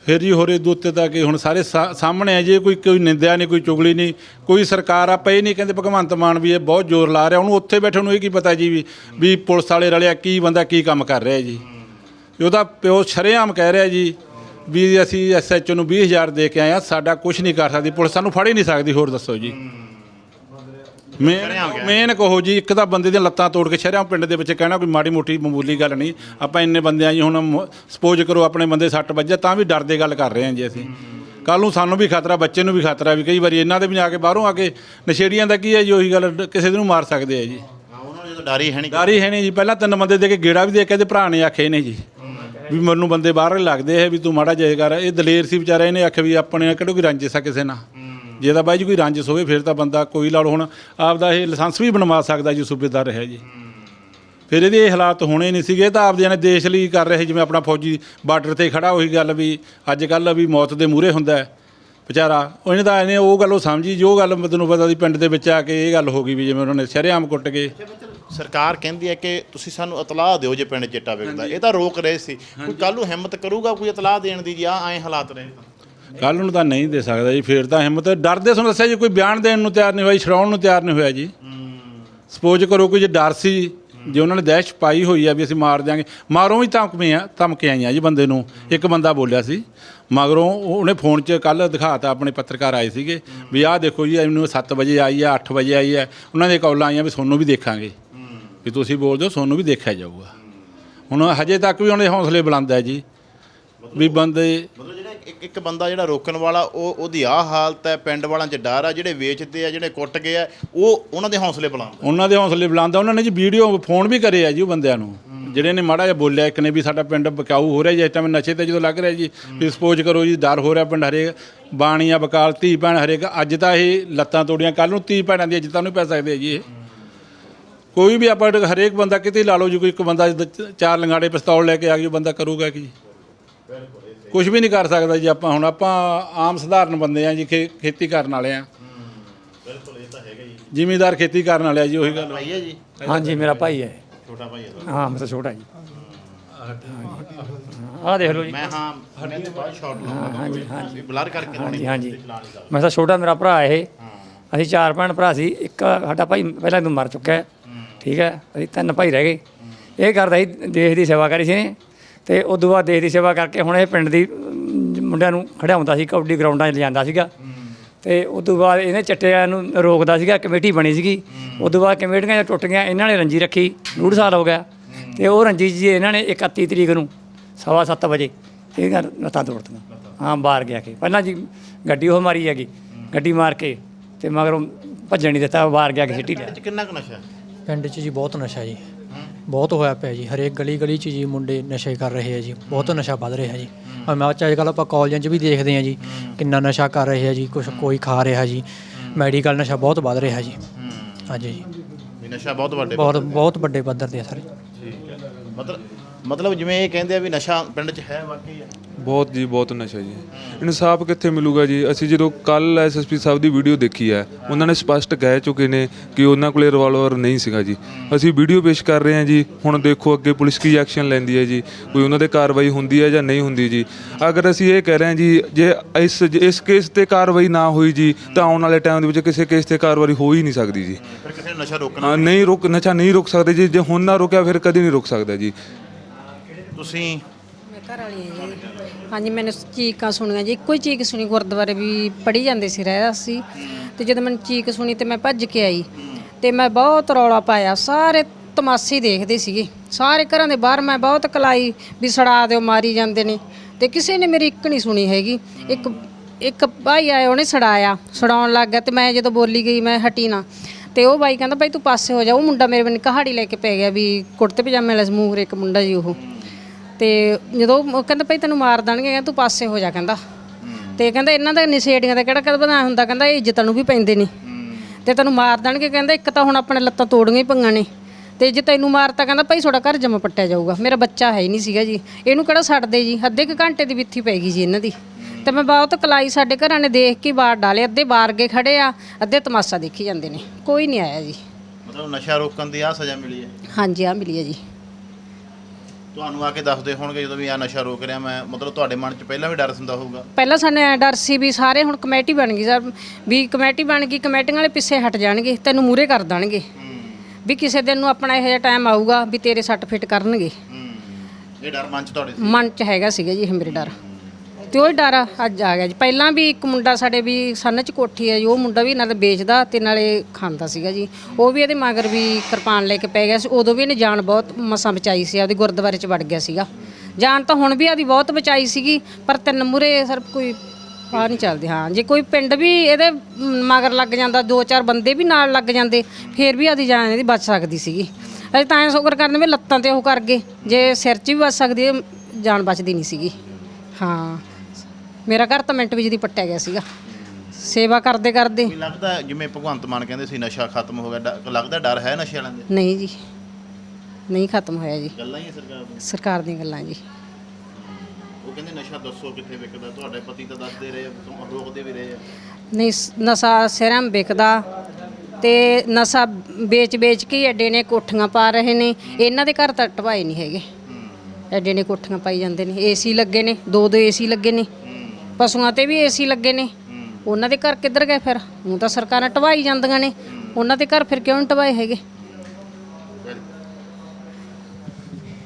ਫਿਰ ਜੀ ਹੋਰੇ ਦੂਤੇ ਤਾਂ ਕਿ ਹੁਣ ਸਾਰੇ ਸਾ- ਸਾਹਮਣੇ ਆ, ਜੀ ਕੋਈ ਕੋਈ ਨਿੰਦਿਆ ਨਹੀਂ, ਕੋਈ ਚੁਗਲੀ ਨਹੀਂ, ਕੋਈ ਸਰਕਾਰ ਆਪਾਂ ਇਹ ਨਹੀਂ, ਕਹਿੰਦੇ ਭਗਵੰਤ ਮਾਨ ਵੀ ਇਹ ਬਹੁਤ ਜ਼ੋਰ ਲਾ ਰਿਹਾ। ਉਹਨੂੰ ਉੱਥੇ ਬੈਠੇ ਨੂੰ ਇਹ ਕੀ ਪਤਾ ਜੀ ਵੀ ਵੀ ਪੁਲਿਸ ਵਾਲੇ ਰਲਿਆ ਕੀ ਬੰਦਾ ਕੀ ਕੰਮ ਕਰ ਰਿਹਾ ਜੀ। ਉਹਦਾ ਪਿਓ ਸ਼ਰੇਆਮ ਕਹਿ ਰਿਹਾ ਜੀ ਵੀ ਅਸੀਂ ਐਸਐਚਓ ਨੂੰ 20000 ਦੇ ਕੇ ਆਏ ਆ, ਸਾਡਾ ਕੁਝ ਨਹੀਂ ਕਰ ਸਕਦੀ, ਪੁਲਿਸ ਸਾਨੂੰ ਫੜ ਹੀ ਨਹੀਂ ਸਕਦੀ, ਹੋਰ ਦੱਸੋ ਜੀ। ਮੇਨ ਮੇਨ ਕਹੋ ਜੀ ਇੱਕ ਤਾਂ ਬੰਦੇ ਦੀਆਂ ਲੱਤਾਂ ਤੋੜ ਕੇ ਸ਼ਹਿਰਾਂ ਪਿੰਡ ਦੇ ਵਿੱਚ ਕਹਿਣਾ ਕੋਈ ਮਾੜੀ ਮੋਟੀ ਮਾਮੂਲੀ ਗੱਲ ਨਹੀਂ। ਆਪਾਂ ਇੰਨੇ ਬੰਦੇ ਆ ਜੀ ਹੁਣ ਸਪੋਜ਼ ਕਰੋ ਆਪਣੇ ਬੰਦੇ ਸੱਟ ਵੱਜੇ ਤਾਂ ਵੀ ਡਰਦੇ ਗੱਲ ਕਰ ਰਹੇ ਹਾਂ ਜੀ ਅਸੀਂ। ਕੱਲ ਨੂੰ ਸਾਨੂੰ ਵੀ ਖਤਰਾ ਬੱਚੇ ਨੂੰ ਵੀ ਖਤਰਾ ਵੀ। ਕਈ ਵਾਰੀ ਇਹਨਾਂ ਦੇ ਵੀ ਆ ਕੇ ਬਾਹਰੋਂ ਆ ਕੇ ਨਸ਼ੇੜੀਆਂ ਦਾ ਕੀ ਹੈ ਜੀ ਉਹੀ ਗੱਲ ਕਿਸੇ ਨੂੰ ਮਾਰ ਸਕਦੇ ਆ ਜੀ। ਡਰ ਹੀ ਨਹੀਂ ਡਾਰੀ ਹੈ ਨਹੀਂ ਜੀ। ਪਹਿਲਾਂ ਤਿੰਨ ਬੰਦੇ ਦੇ ਕੇ ਗੇੜਾ ਵੀ ਦੇ ਕੇ ਇਹਦੇ ਭਰਾ ਨੇ ਆਖੇ ਨੇ ਜੀ। ਵੀ ਮੈਨੂੰ ਬੰਦੇ ਬਾਹਰ ਲੱਗਦੇ ਹੈ ਵੀ ਤੂੰ ਮਾੜਾ ਕਰ। ਇਹ ਦਲੇਰ ਸੀ ਵਿਚਾਰਾ ਇਹਨੇ ਆਖਿਆ ਵੀ ਆਪਣੇ ਨਾਲ ਕਿਹੜਾ ਕੋਈ ਰੰਜਿਸ਼ ਆ ਕਿਸੇ ਨਾਲ। ਜੇ ਤਾਂ ਬਾਈ ਜੀ ਕੋਈ ਰੰਜਿਸ਼ ਹੋਵੇ ਫਿਰ ਤਾਂ ਬੰਦਾ ਕੋਈ ਲਾ ਲਓ ਹੁਣ ਆਪਦਾ ਇਹ ਲਾਇਸੈਂਸ ਵੀ ਬਣਵਾ ਸਕਦਾ ਜੀ ਸੂਬੇਦਾਰ ਰਿਹਾ ਜੀ। ਫਿਰ ਇਹਦੇ ਇਹ ਹਾਲਾਤ ਹੋਣੇ ਨਹੀਂ ਸੀਗੇ ਤਾਂ ਆਪਦੇ ਨੇ ਦੇਸ਼ ਲਈ ਕਰ ਰਹੇ ਜਿਵੇਂ ਆਪਣਾ ਫੌਜੀ ਬਾਰਡਰ ਤੇ ਖੜਾ ਉਹੀ ਗੱਲ ਵੀ ਅੱਜ ਕੱਲ ਵੀ ਮੌਤ ਦੇ ਮੂਹਰੇ ਹੁੰਦਾ ਹੈ। ਵਿਚਾਰਾ ਉਹਨੇ ਤਾਂ ਇਹਨੇ ਉਹ ਗੱਲ ਉਹ ਸਮਝੀ ਜੋ ਗੱਲ ਮੈਨੂੰ ਪਤਾ ਸੀ ਪਿੰਡ ਦੇ ਵਿੱਚ ਆ ਕੇ ਇਹ ਗੱਲ ਹੋ ਗਈ ਵੀ ਜਿਵੇਂ ਉਹਨਾਂ ਨੇ ਸ਼ਰੇਆਮ ਕੁੱਟ ਕੇ। ਸਰਕਾਰ ਕਹਿੰਦੀ ਹੈ ਕਿ ਤੁਸੀਂ ਸਾਨੂੰ ਇਤਲਾਹ ਦਿਓ ਜੇ ਪਿੰਡ ਚਿੱਟਾ ਵੇਚਦਾ ਇਹ ਤਾਂ ਰੋਕ ਰਹੇ ਸੀ ਕੋਈ ਕੱਲ ਨੂੰ ਹਿੰਮਤ ਕਰੂਗਾ ਕੋਈ ਇਤਲਾਹ ਦੇਣ ਦੀ ਜੀ ਆ ਐ ਹਾਲਾਤ ਨੇ ਕੱਲ ਨੂੰ ਤਾਂ ਨਹੀਂ ਦੇ ਸਕਦਾ ਜੀ ਫੇਰ ਤਾਂ ਹਿੰਮਤ ਡਰਦੇ ਤੁਹਾਨੂੰ ਦੱਸਿਆ ਜੀ ਕੋਈ ਬਿਆਨ ਦੇਣ ਨੂੰ ਤਿਆਰ ਨਹੀਂ ਹੋਇਆ ਜੀ, ਛਡਾਉਣ ਨੂੰ ਤਿਆਰ ਨਹੀਂ ਹੋਇਆ ਜੀ। ਸਪੋਜ਼ ਕਰੋ ਕੋਈ ਜੇ ਡਰ ਸੀ ਜੇ ਉਹਨਾਂ ਨੇ ਦਹਿਸ਼ ਪਾਈ ਹੋਈ ਆ ਵੀ ਅਸੀਂ ਮਾਰ ਦਿਆਂਗੇ ਮਾਰੋਂ ਵੀ ਧਮਕੀਆਂ ਧਮਕੀਆਂ ਆਈਆਂ ਜੀ ਬੰਦੇ ਨੂੰ। ਇੱਕ ਬੰਦਾ ਬੋਲਿਆ ਸੀ ਮਗਰੋਂ ਉਹ- ਉਹਨੇ ਫੋਨ 'ਚ ਕੱਲ ਦਿਖਾਤਾ ਆਪਣੇ ਪੱਤਰਕਾਰ ਆਏ ਸੀਗੇ ਵੀ ਆਹ ਦੇਖੋ ਜੀ ਇਹਨੂੰ 7 ਵਜੇ ਆਈ ਆ 8 ਵਜੇ ਆਈ ਆ। ਉਹਨਾਂ ਦੇ ਕਾਲਾਂ ਆਈਆਂ ਵੀ ਤੁਹਾਨੂੰ ਵੀ ਦੇਖਾਂਗੇ। ਵੀ ਤੁਸੀਂ ਬੋਲਦੇ ਹੋ ਤੁਹਾਨੂੰ ਵੀ ਦੇਖਿਆ ਜਾਊਗਾ। ਹੁਣ ਹਜੇ ਤੱਕ ਵੀ ਉਹਨੇ ਹੌਸਲੇ ਬੁਲੰਦ ਹੈ ਜੀ ਵੀ ਬੰਦੇ ਮਤਲਬ ਜਿਹੜਾ ਇੱਕ ਇੱਕ ਬੰਦਾ ਜਿਹੜਾ ਰੋਕਣ ਵਾਲਾ ਉਹ ਉਹਦੀ ਆ ਹਾਲਤ ਹੈ ਪਿੰਡ ਵਾਲਾਂ 'ਚ ਡਰ ਆ ਜਿਹੜੇ ਵੇਚਦੇ ਆ ਜਿਹੜੇ ਕੁੱਟ ਗਏ ਆ ਉਹ ਉਹਨਾਂ ਦੇ ਹੌਸਲੇ ਬੁਲੰਦ ਉਹਨਾਂ ਦੇ ਹੌਸਲੇ ਬੁਲੰਦ ਆ। ਉਹਨਾਂ ਨੇ ਜੀ ਵੀਡੀਓ ਫੋਨ ਵੀ ਕਰੇ ਆ ਜੀ ਉਹ ਬੰਦਿਆਂ ਨੂੰ। ਜਿਹੜੇ ਨੇ ਮਾੜਾ ਜਿਹਾ ਬੋਲਿਆ ਇੱਕ ਨੇ ਵੀ ਸਾਡਾ ਪਿੰਡ ਬਕਾਊ ਹੋ ਰਿਹਾ ਜੀ ਇਸ ਟਾਈਮ ਨਸ਼ੇ ਤੇ ਜਦੋਂ ਲੱਗ ਰਿਹਾ ਜੀ ਵੀ ਸਪੋਜ਼ ਕਰੋ ਜੀ ਡਰ ਹੋ ਰਿਹਾ ਪਿੰਡ ਹਰੇਕ ਬਾਣੀਆਂ ਬਕਾਲ ਧੀ ਭੈਣ ਹਰੇਕ ਅੱਜ ਤਾਂ ਇਹ ਲੱਤਾਂ ਤੋੜੀਆਂ ਕੱਲ ਨੂੰ ਧੀ ਭੈਣਾਂ ਦੀਆਂ ਜਿੱਤਾਂ ਨੂੰ ਪੈ ਸਕਦੇ ਆ ਜੀ ਇਹ। ਕੋਈ ਵੀ ਆਪਾਂ ਹਰੇਕ ਬੰਦਾ ਕਿਤੇ ਲਾ ਲਓ ਜੀ ਕੋਈ ਇੱਕ ਬੰਦਾ ਚਾਰ ਲੰਗਾੜੇ ਪਿਸਤੌਲ ਲੈ ਕੇ ਆ ਗਿਆ ਬੰਦਾ ਕਰੂਗਾ ਕੀ? ਕੁਝ ਵੀ ਨਹੀਂ ਕਰ ਸਕਦਾ ਜੀ ਆਪਾਂ ਹੁਣ ਆਪਾਂ ਆਮ ਸਧਾਰਨ ਬੰਦੇ ਆ ਜੀ ਖੇ- ਖੇਤੀ ਕਰਨ ਵਾਲੇ ਆ। ਜ਼ਿਮੀਦਾਰ ਖੇਤੀ ਕਰਨ ਵਾਲੇ ਆ ਜੀ ਉਹੀ ਗੱਲ। ਭਾਈ ਹੈ ਜੀ। ਹਾਂਜੀ ਮੇਰਾ ਭਾਈ ਹੈ। ਛੋਟਾ ਭਾਈ ਹੈ ਹਾਂ ਮੇਰਾ ਛੋਟਾ ਜੀ। ਆਹ ਦੇਖ ਲਓ ਜੀ। ਮੈਂ ਹਾਂ ਮੈਂ ਤੇ ਬਾਅਦ ਸ਼ਾਟ ਲਾਉਂਗਾ ਹਾਂਜੀ ਹਾਂਜੀ। ਬਲਰ ਕਰਕੇ ਹਾਂਜੀ ਹਾਂਜੀ। ਮੈਂ ਤਾਂ ਛੋਟਾ ਮੇਰਾ ਭਰਾ ਇਹ। ਅਸੀਂ ਚਾਰ ਭੈਣ ਭਰਾ ਸੀ। ਇੱਕ ਸਾਡਾ ਭਾਈ ਪਹਿਲਾਂ ਤੋਂ ਮਰ ਚੁੱਕਾ ਹੈ। ਠੀਕ ਹੈ। ਅਸੀਂ ਤਿੰਨ ਭਾਈ ਰਹਿ ਗਏ। ਇਹ ਕਰਦਾ ਸੀ ਦੇਸ਼ ਦੀ ਸੇਵਾ ਕਰੀ ਸੀ ਨੇ ਤੇ ਉਦੋਂ ਬਾਅਦ ਦੇਸ਼ ਦੀ ਸੇਵਾ ਕਰਕੇ ਹੁਣ ਇਹ ਪਿੰਡ ਦੀ ਮੁੰਡਿਆਂ ਨੂੰ ਖੜਾਉਂਦਾ ਸੀ ਕਬੱਡੀ ਗਰਾਊਂਡਾਂ 'ਚ ਲਿਜਾਂਦਾ ਸੀਗਾ। ਤੇ ਉਦੋਂ ਬਾਅਦ ਇਹਨੇ ਚਿੱਟਿਆਂ ਨੂੰ ਰੋਕਦਾ ਸੀਗਾ ਕਮੇਟੀ ਬਣੀ ਸੀਗੀ। ਉਦੋਂ ਬਾਅਦ ਕਮੇਟੀਆਂ ਟੁੱਟ ਗਈਆਂ ਇਹਨਾਂ ਨੇ ਰੰਜੀ ਰੱਖੀ ਡੂਢ ਸਾਲ ਹੋ ਗਿਆ। ਤੇ ਉਹ ਰੰਜੀ ਜੀ ਇਹਨਾਂ ਨੇ 31 ਤਰੀਕ ਨੂੰ ਸਵਾ ਸੱਤ ਵਜੇ ਇਹ ਗੱਲ ਲੱਤਾਂ ਤੋੜਤੀਆਂ। ਹਾਂ ਬਾਹਰ ਗਿਆ ਕੇ। ਪਹਿਲਾਂ ਜੀ ਗੱਡੀ ਉਹ ਮਾਰੀ ਹੈਗੀ ਗੱਡੀ ਮਾਰ ਕੇ ਤੇ ਮਗਰੋਂ ਭੱਜਣ ਨਹੀਂ ਦਿੱਤਾ ਬਾਹਰ ਗਿਆ ਕੇ ਸਿੱਟੀ ਲਿਆ। ਕਿੰਨਾ ਕੁ ਨਸ਼ਾ? ਪਿੰਡ 'ਚ ਜੀ ਬਹੁਤ ਨਸ਼ਾ ਜੀ। ਬਹੁਤ ਹੋਇਆ ਪਿਆ ਜੀ। ਹਰੇਕ ਗਲੀ ਗਲੀ 'ਚ ਜੀ ਮੁੰਡੇ ਨਸ਼ੇ ਕਰ ਰਹੇ ਆ ਜੀ। ਬਹੁਤ ਨਸ਼ਾ ਵੱਧ ਰਿਹਾ ਜੀ। ਮੈਂ ਅੱਜ ਕੱਲ੍ਹ ਆਪਾਂ ਕਾਲਜਾਂ 'ਚ ਵੀ ਦੇਖਦੇ ਆ ਜੀ ਕਿੰਨਾ ਨਸ਼ਾ ਕਰ ਰਹੇ ਆ ਜੀ ਕੁਝ ਕੋਈ ਖਾ ਰਿਹਾ ਜੀ। ਮੈਡੀਕਲ ਨਸ਼ਾ ਬਹੁਤ ਵੱਧ ਰਿਹਾ ਜੀ। ਹਾਂਜੀ ਜੀ। ਵੀ ਨਸ਼ਾ ਬਹੁਤ ਵੱਡੇ ਬਹੁਤ ਬਹੁਤ ਵੱਡੇ ਪੱਧਰ ਤੇ ਆ ਸਰ। ਮਤਲਬ ਮਤਲਬ ਜਿਵੇਂ ਇਹ ਕਹਿੰਦੇ ਆ ਵੀ ਨਸ਼ਾ ਪਿੰਡ 'ਚ ਹੈ ਵਾਕਈ। ਹੈ ਬਹੁਤ ਜੀ ਬਹੁਤ ਨਸ਼ਾ ਜੀ। ਇਨਸਾਫ ਕਿੱਥੇ ਮਿਲੂਗਾ ਜੀ? ਅਸੀਂ ਜਦੋਂ ਕੱਲ ਐਸਐਸਪੀ ਸਾਹਿਬ ਦੀ ਵੀਡੀਓ ਦੇਖੀ ਹੈ ਉਹਨਾਂ ਨੇ ਸਪਸ਼ਟ ਕਹਿ ਚੁੱਕੇ ਨੇ ਕਿ ਉਹਨਾਂ ਕੋਲੇ ਰਿਵਾਲਵਰ ਨਹੀਂ ਸੀਗਾ ਜੀ। ਅਸੀਂ ਵੀਡੀਓ ਪੇਸ਼ ਕਰ ਰਹੇ ਹਾਂ ਜੀ ਹੁਣ ਦੇਖੋ ਅੱਗੇ ਪੁਲਿਸ ਕੀ ਐਕਸ਼ਨ ਲੈਂਦੀ ਹੈ ਜੀ ਕੋਈ ਉਹਨਾਂ ਤੇ ਕਾਰਵਾਈ ਹੁੰਦੀ ਹੈ ਜਾਂ ਨਹੀਂ ਹੁੰਦੀ ਜੀ। ਅਗਰ ਅਸੀਂ ਇਹ ਕਹਿ ਰਹੇ ਹਾਂ ਜੀ ਜੇ ਇਸ ਇਸ ਕੇਸ ਤੇ ਕਾਰਵਾਈ ਨਾ ਹੋਈ ਜੀ ਤਾਂ ਆਉਣ ਵਾਲੇ ਟਾਈਮ ਦੇ ਵਿੱਚ ਕਿਸੇ ਕੇਸ ਤੇ ਕਾਰਵਾਈ ਹੋ ਹੀ ਨਹੀਂ ਸਕਦੀ ਜੀ। ਫਿਰ ਕਿਸੇ ਨਸ਼ਾ ਰੋਕਣਾ ਨਹੀਂ ਰੁਕ ਨਸ਼ਾ ਨਹੀਂ ਰੁਕ ਸਕਦੇ ਜੀ ਜੇ ਹੁਣ ਨਾ ਰੁਕਿਆ ਫਿਰ ਕਦੀ ਨਹੀਂ ਰੁਕ ਸਕਦਾ ਜੀ। ਤੁਸੀਂ ਘਰ ਵਾਲੀ ਹਾਂ ਜੀ। ਹਾਂਜੀ, ਮੈਨੂੰ ਚੀਕਾਂ ਸੁਣੀਆਂ ਜੀ। ਇੱਕੋ ਹੀ ਚੀਕ ਸੁਣੀ, ਗੁਰਦੁਆਰੇ ਵੀ ਪੜੀ ਜਾਂਦੇ ਸੀ ਰਹਿਦਾ ਸੀ। ਤੇ ਜਦੋਂ ਮੈਨੂੰ ਚੀਕ ਸੁਣੀ ਤੇ ਮੈਂ ਭੱਜ ਕੇ ਆਈ। ਤੇ ਮੈਂ ਬਹੁਤ ਰੌਲਾ ਪਾਇਆ। ਸਾਰੇ ਤਮਾਸ਼ੇ ਦੇਖਦੇ ਸੀਗੇ। ਸਾਰੇ ਘਰਾਂ ਦੇ ਬਾਹਰ ਮੈਂ ਬਹੁਤ ਕਲਾਈ ਵੀ ਸੜਾ ਦਿਓ, ਮਾਰੀ ਜਾਂਦੇ ਨੇ। ਤੇ ਕਿਸੇ ਨੇ ਮੇਰੀ ਇੱਕ ਨਹੀਂ ਸੁਣੀ ਹੈਗੀ। ਇੱਕ ਇੱਕ ਭਾਈ ਆਇਆ ਉਹਨੇ ਛੜਾਇਆ ਸੜਾਉਣ ਲੱਗ ਗਿਆ। ਤੇ ਮੈਂ ਜਦੋਂ ਬੋਲੀ ਗਈ, ਮੈਂ ਹਟੀ ਨਾ। ਤੇ ਉਹ ਬਾਈ ਕਹਿੰਦਾ, ਭਾਈ ਤੂੰ ਪਾਸੇ ਹੋ ਜਾ। ਉਹ ਮੁੰਡਾ ਮੇਰੇ ਬੰਨ ਕਹਾੜੀ ਲੈ ਕੇ ਪੈ ਗਿਆ ਵੀ ਕੁੜਤੇ ਪਜਾਮੇ ਵਾਲਾ ਸਮੂਹ ਇੱਕ ਮੁੰਡਾ ਜੀ ਉਹ। ਤੇ ਜਦੋਂ ਉਹ ਕਹਿੰਦਾ ਭਾਈ ਤੈਨੂੰ ਮਾਰ ਦੇਣਗੇ ਕਹਿੰਦਾ ਤੂੰ ਪਾਸੇ ਹੋ ਜਾ ਕਹਿੰਦਾ। ਤੇ ਕਹਿੰਦਾ ਇਹਨਾਂ ਦਾ ਨਿਸ਼ੇੜੀਆਂ ਦਾ ਕਿਹੜਾ ਕਦ ਬਣਾ ਹੁੰਦਾ? ਕਹਿੰਦਾ ਇਹ ਇੱਜ਼ਤਾਂ ਨੂੰ ਵੀ ਪੈਂਦੇ ਨੇ। ਤੇ ਤੈਨੂੰ ਮਾਰ ਦੇਣਗੇ ਕਹਿੰਦਾ ਇੱਕ ਤਾਂ ਹੁਣ ਆਪਣੇ ਲੱਤਾਂ ਤੋੜੀਆਂ ਹੀ ਪੰਗਾਂ ਨੇ। ਤੇ ਜੇ ਤੈਨੂੰ ਮਾਰਤਾ ਕਹਿੰਦਾ ਭਾਈ ਤੁਹਾਡਾ ਘਰ ਜਮਾ ਪੱਟਿਆ ਜਾਊਗਾ। ਮੇਰਾ ਬੱਚਾ ਹੈ ਹੀ ਨਹੀਂ ਸੀਗਾ ਜੀ। ਇਹਨੂੰ ਕਿਹੜਾ ਛੱਡਦੇ ਜੀ? ਅੱਧੇ ਕੁ ਘੰਟੇ ਦੀ ਵਿੱਥੀ ਪੈ ਗਈ ਜੀ ਇਹਨਾਂ ਦੀ। ਤੇ ਮੈਂ ਬਹੁਤ ਕਲਾਈ ਸਾਡੇ ਘਰਾਂ ਨੇ ਦੇਖ ਕੇ ਬਾਹਰ ਡਾਲੇ। ਅੱਧੇ ਬਾਹਰ ਗਏ ਖੜੇ ਆ ਅੱਧੇ ਤਮਾਸ਼ਾ ਦੇਖੀ ਜਾਂਦੇ ਨੇ। ਕੋਈ ਨਹੀਂ ਆਇਆ ਜੀ। ਮਤਲਬ ਨਸ਼ਾ ਰੋਕਣ ਦੀ ਆ ਸਜ਼ਾ ਮਿਲੀ ਹੈ। ਹਾਂਜੀ ਆ ਮਿਲੀ ਹੈ ਜੀ। ਤੁਹਾਨੂੰ ਆ ਕੇ ਦੱਸਦੇ ਹੋਣਗੇ ਜਦੋਂ ਵੀ ਆ ਨਸ਼ਾ ਰੋਕ ਰਿਹਾ ਮੈਂ ਮਤਲਬ ਤੁਹਾਡੇ ਮਨ 'ਚ ਪਹਿਲਾਂ ਵੀ ਡਰ ਹੁੰਦਾ ਹੋਊਗਾ? ਪਹਿਲਾਂ ਸਾਨੂੰ ਐਂ ਡਰ ਸੀ ਵੀ ਸਾਰੇ ਹੁਣ ਕਮੇਟੀ ਬਣ ਗਈ ਸਰ ਵੀ ਕਮੇਟੀ ਬਣ ਗਈ ਕਮੇਟੀਆਂ ਵਾਲੇ ਪਿੱਛੇ ਹਟ ਜਾਣਗੇ ਤੈਨੂੰ ਮੂਰੇ ਕਰ ਦੇਣਗੇ। ਵੀ ਕਿਸੇ ਦਿਨ ਨੂੰ ਆਪਣਾ ਇਹੋ ਜਿਹਾ ਟਾਈਮ ਆਊਗਾ ਵੀ ਤੇਰੇ ਸੱਟ ਫਿੱਟ ਕਰਨਗੇ ਇਹ ਡਰ ਮਨ 'ਚ ਤੁਹਾਡੇ ਸੀ? ਮਨ 'ਚ ਹੈਗਾ ਸੀਗਾ ਜੀ ਇਹ ਮੇਰੇ ਡਰ। ਤੇ ਉਹ ਡਰ ਅੱਜ ਆ ਗਿਆ ਜੀ। ਪਹਿਲਾਂ ਵੀ ਇੱਕ ਮੁੰਡਾ ਸਾਡੇ ਵੀ ਸਨ 'ਚ ਕੋਠੀ ਹੈ ਜੀ, ਉਹ ਮੁੰਡਾ ਵੀ ਨਾਲੇ ਵੇਚਦਾ ਤੇ ਨਾਲੇ ਖਾਂਦਾ ਸੀਗਾ ਜੀ। ਉਹ ਵੀ ਇਹਦੇ ਮਗਰ ਵੀ ਕਿਰਪਾਨ ਲੈ ਕੇ ਪੈ ਗਿਆ ਸੀ। ਉਦੋਂ ਵੀ ਇਹਨੇ ਜਾਨ ਬਹੁਤ ਮਸਾਂ ਬਚਾਈ ਸੀ, ਆਪਦੇ ਗੁਰਦੁਆਰੇ 'ਚ ਵੜ ਗਿਆ ਸੀਗਾ। ਜਾਨ ਤਾਂ ਹੁਣ ਵੀ ਆਦੀ ਬਹੁਤ ਬਚਾਈ ਸੀਗੀ, ਪਰ ਤਿੰਨ ਮੁਰੇ ਸਰ ਕੋਈ ਆ ਨਹੀਂ ਚੱਲਦੇ, ਹਾਂ। ਜੇ ਕੋਈ ਪਿੰਡ ਵੀ ਇਹਦੇ ਮਗਰ ਲੱਗ ਜਾਂਦਾ, ਦੋ ਚਾਰ ਬੰਦੇ ਵੀ ਨਾਲ ਲੱਗ ਜਾਂਦੇ, ਫੇਰ ਵੀ ਆਦੀ ਜਾਨ ਇਹਦੀ ਬਚ ਸਕਦੀ ਸੀਗੀ। ਅਸੀਂ ਤਾਂ ਐਂ ਸ਼ੁਕਰ ਕਰਨ ਵੀ ਲੱਤਾਂ ਤੇ ਉਹ ਕਰ ਗਏ। ਜੇ ਸਿਰ 'ਚ ਵੀ ਬਚ ਸਕਦੀ, ਜਾਨ ਬਚਦੀ ਨਹੀਂ ਸੀਗੀ। ਹਾਂ। ਮੇਰਾ ਘਰ ਤਾਂ ਮਿੰਟ ਵਿੱਚ ਦੀ ਪੱਟਿਆ ਗਿਆ ਸੀਗਾ। ਸੇਵਾ ਕਰਦੇ ਕਰਦੇ। ਲੱਗਦਾ ਜਿਵੇਂ ਭਗਵੰਤ ਮਾਨ ਕਹਿੰਦੇ ਸੀ ਨਸ਼ਾ ਖਤਮ ਹੋ ਗਿਆ ਡ- ਲੱਗਦਾ ਡਰ ਹੈ ਨਸ਼ੇ ਵਾਲਿਆਂ ਦੇ? ਨਹੀਂ ਜੀ। ਨਹੀਂ ਖਤਮ ਹੋਇਆ ਜੀ। ਗੱਲਾਂ ਹੀ ਹੈ ਸਰਕਾਰ ਦੀਆਂ। ਸਰਕਾਰ ਦੀਆਂ ਗੱਲਾਂ ਜੀ। ਉਹ ਕਹਿੰਦੇ ਨਸ਼ਾ ਦੱਸੋ ਕਿੱਥੇ ਵਿਕਦਾ ਤੁਹਾਡੇ ਪਤੀ ਤਾਂ ਦੱਸਦੇ ਰਹੇ ਆ, ਰੋਕਦੇ ਵੀ ਰਹੇ ਆ। ਨਹੀਂ ਸ- ਨਸ਼ਾ ਸਿਰਾਂ ਵਿਕਦਾ ਤੇ ਨਸ਼ਾ ਵੇਚ-ਵੇਚ ਕੇ ਹੀ ਐਡੇ ਨੇ ਕੋਠੀਆਂ ਪਾ ਰਹੇ ਨੇ। ਇਹਨਾਂ ਦੇ ਘਰ ਤਾਂ ਟਵਾਏ ਨਹੀਂ ਹੈਗੇ। ਐਡੇ ਨੇ ਕੋਠੀਆਂ ਪਾਈ ਜਾਂਦੇ ਨੇ। ਏਸੀ ਲੱਗੇ ਨੇ ਦੋ ਦੋ ਏਸੀ ਲੱਗੇ ਨੇ। ਪਸ਼ੂਆਂ ਤੇ ਵੀ ਏਸੀ ਲੱਗੇ ਨੇ। ਉਹਨਾਂ ਦੇ ਘਰ ਕਿੱਧਰ ਗਏ ਫਿਰ? ਉਹ ਤਾਂ ਸਰਕਾਰਾਂ ਟਵਾਈ ਜਾਂਦੀਆਂ ਨੇ। ਉਹਨਾਂ ਦੇ ਘਰ ਫਿਰ ਕਿਉਂ ਨਹੀਂ ਟਵਾਏ ਹੈਗੇ?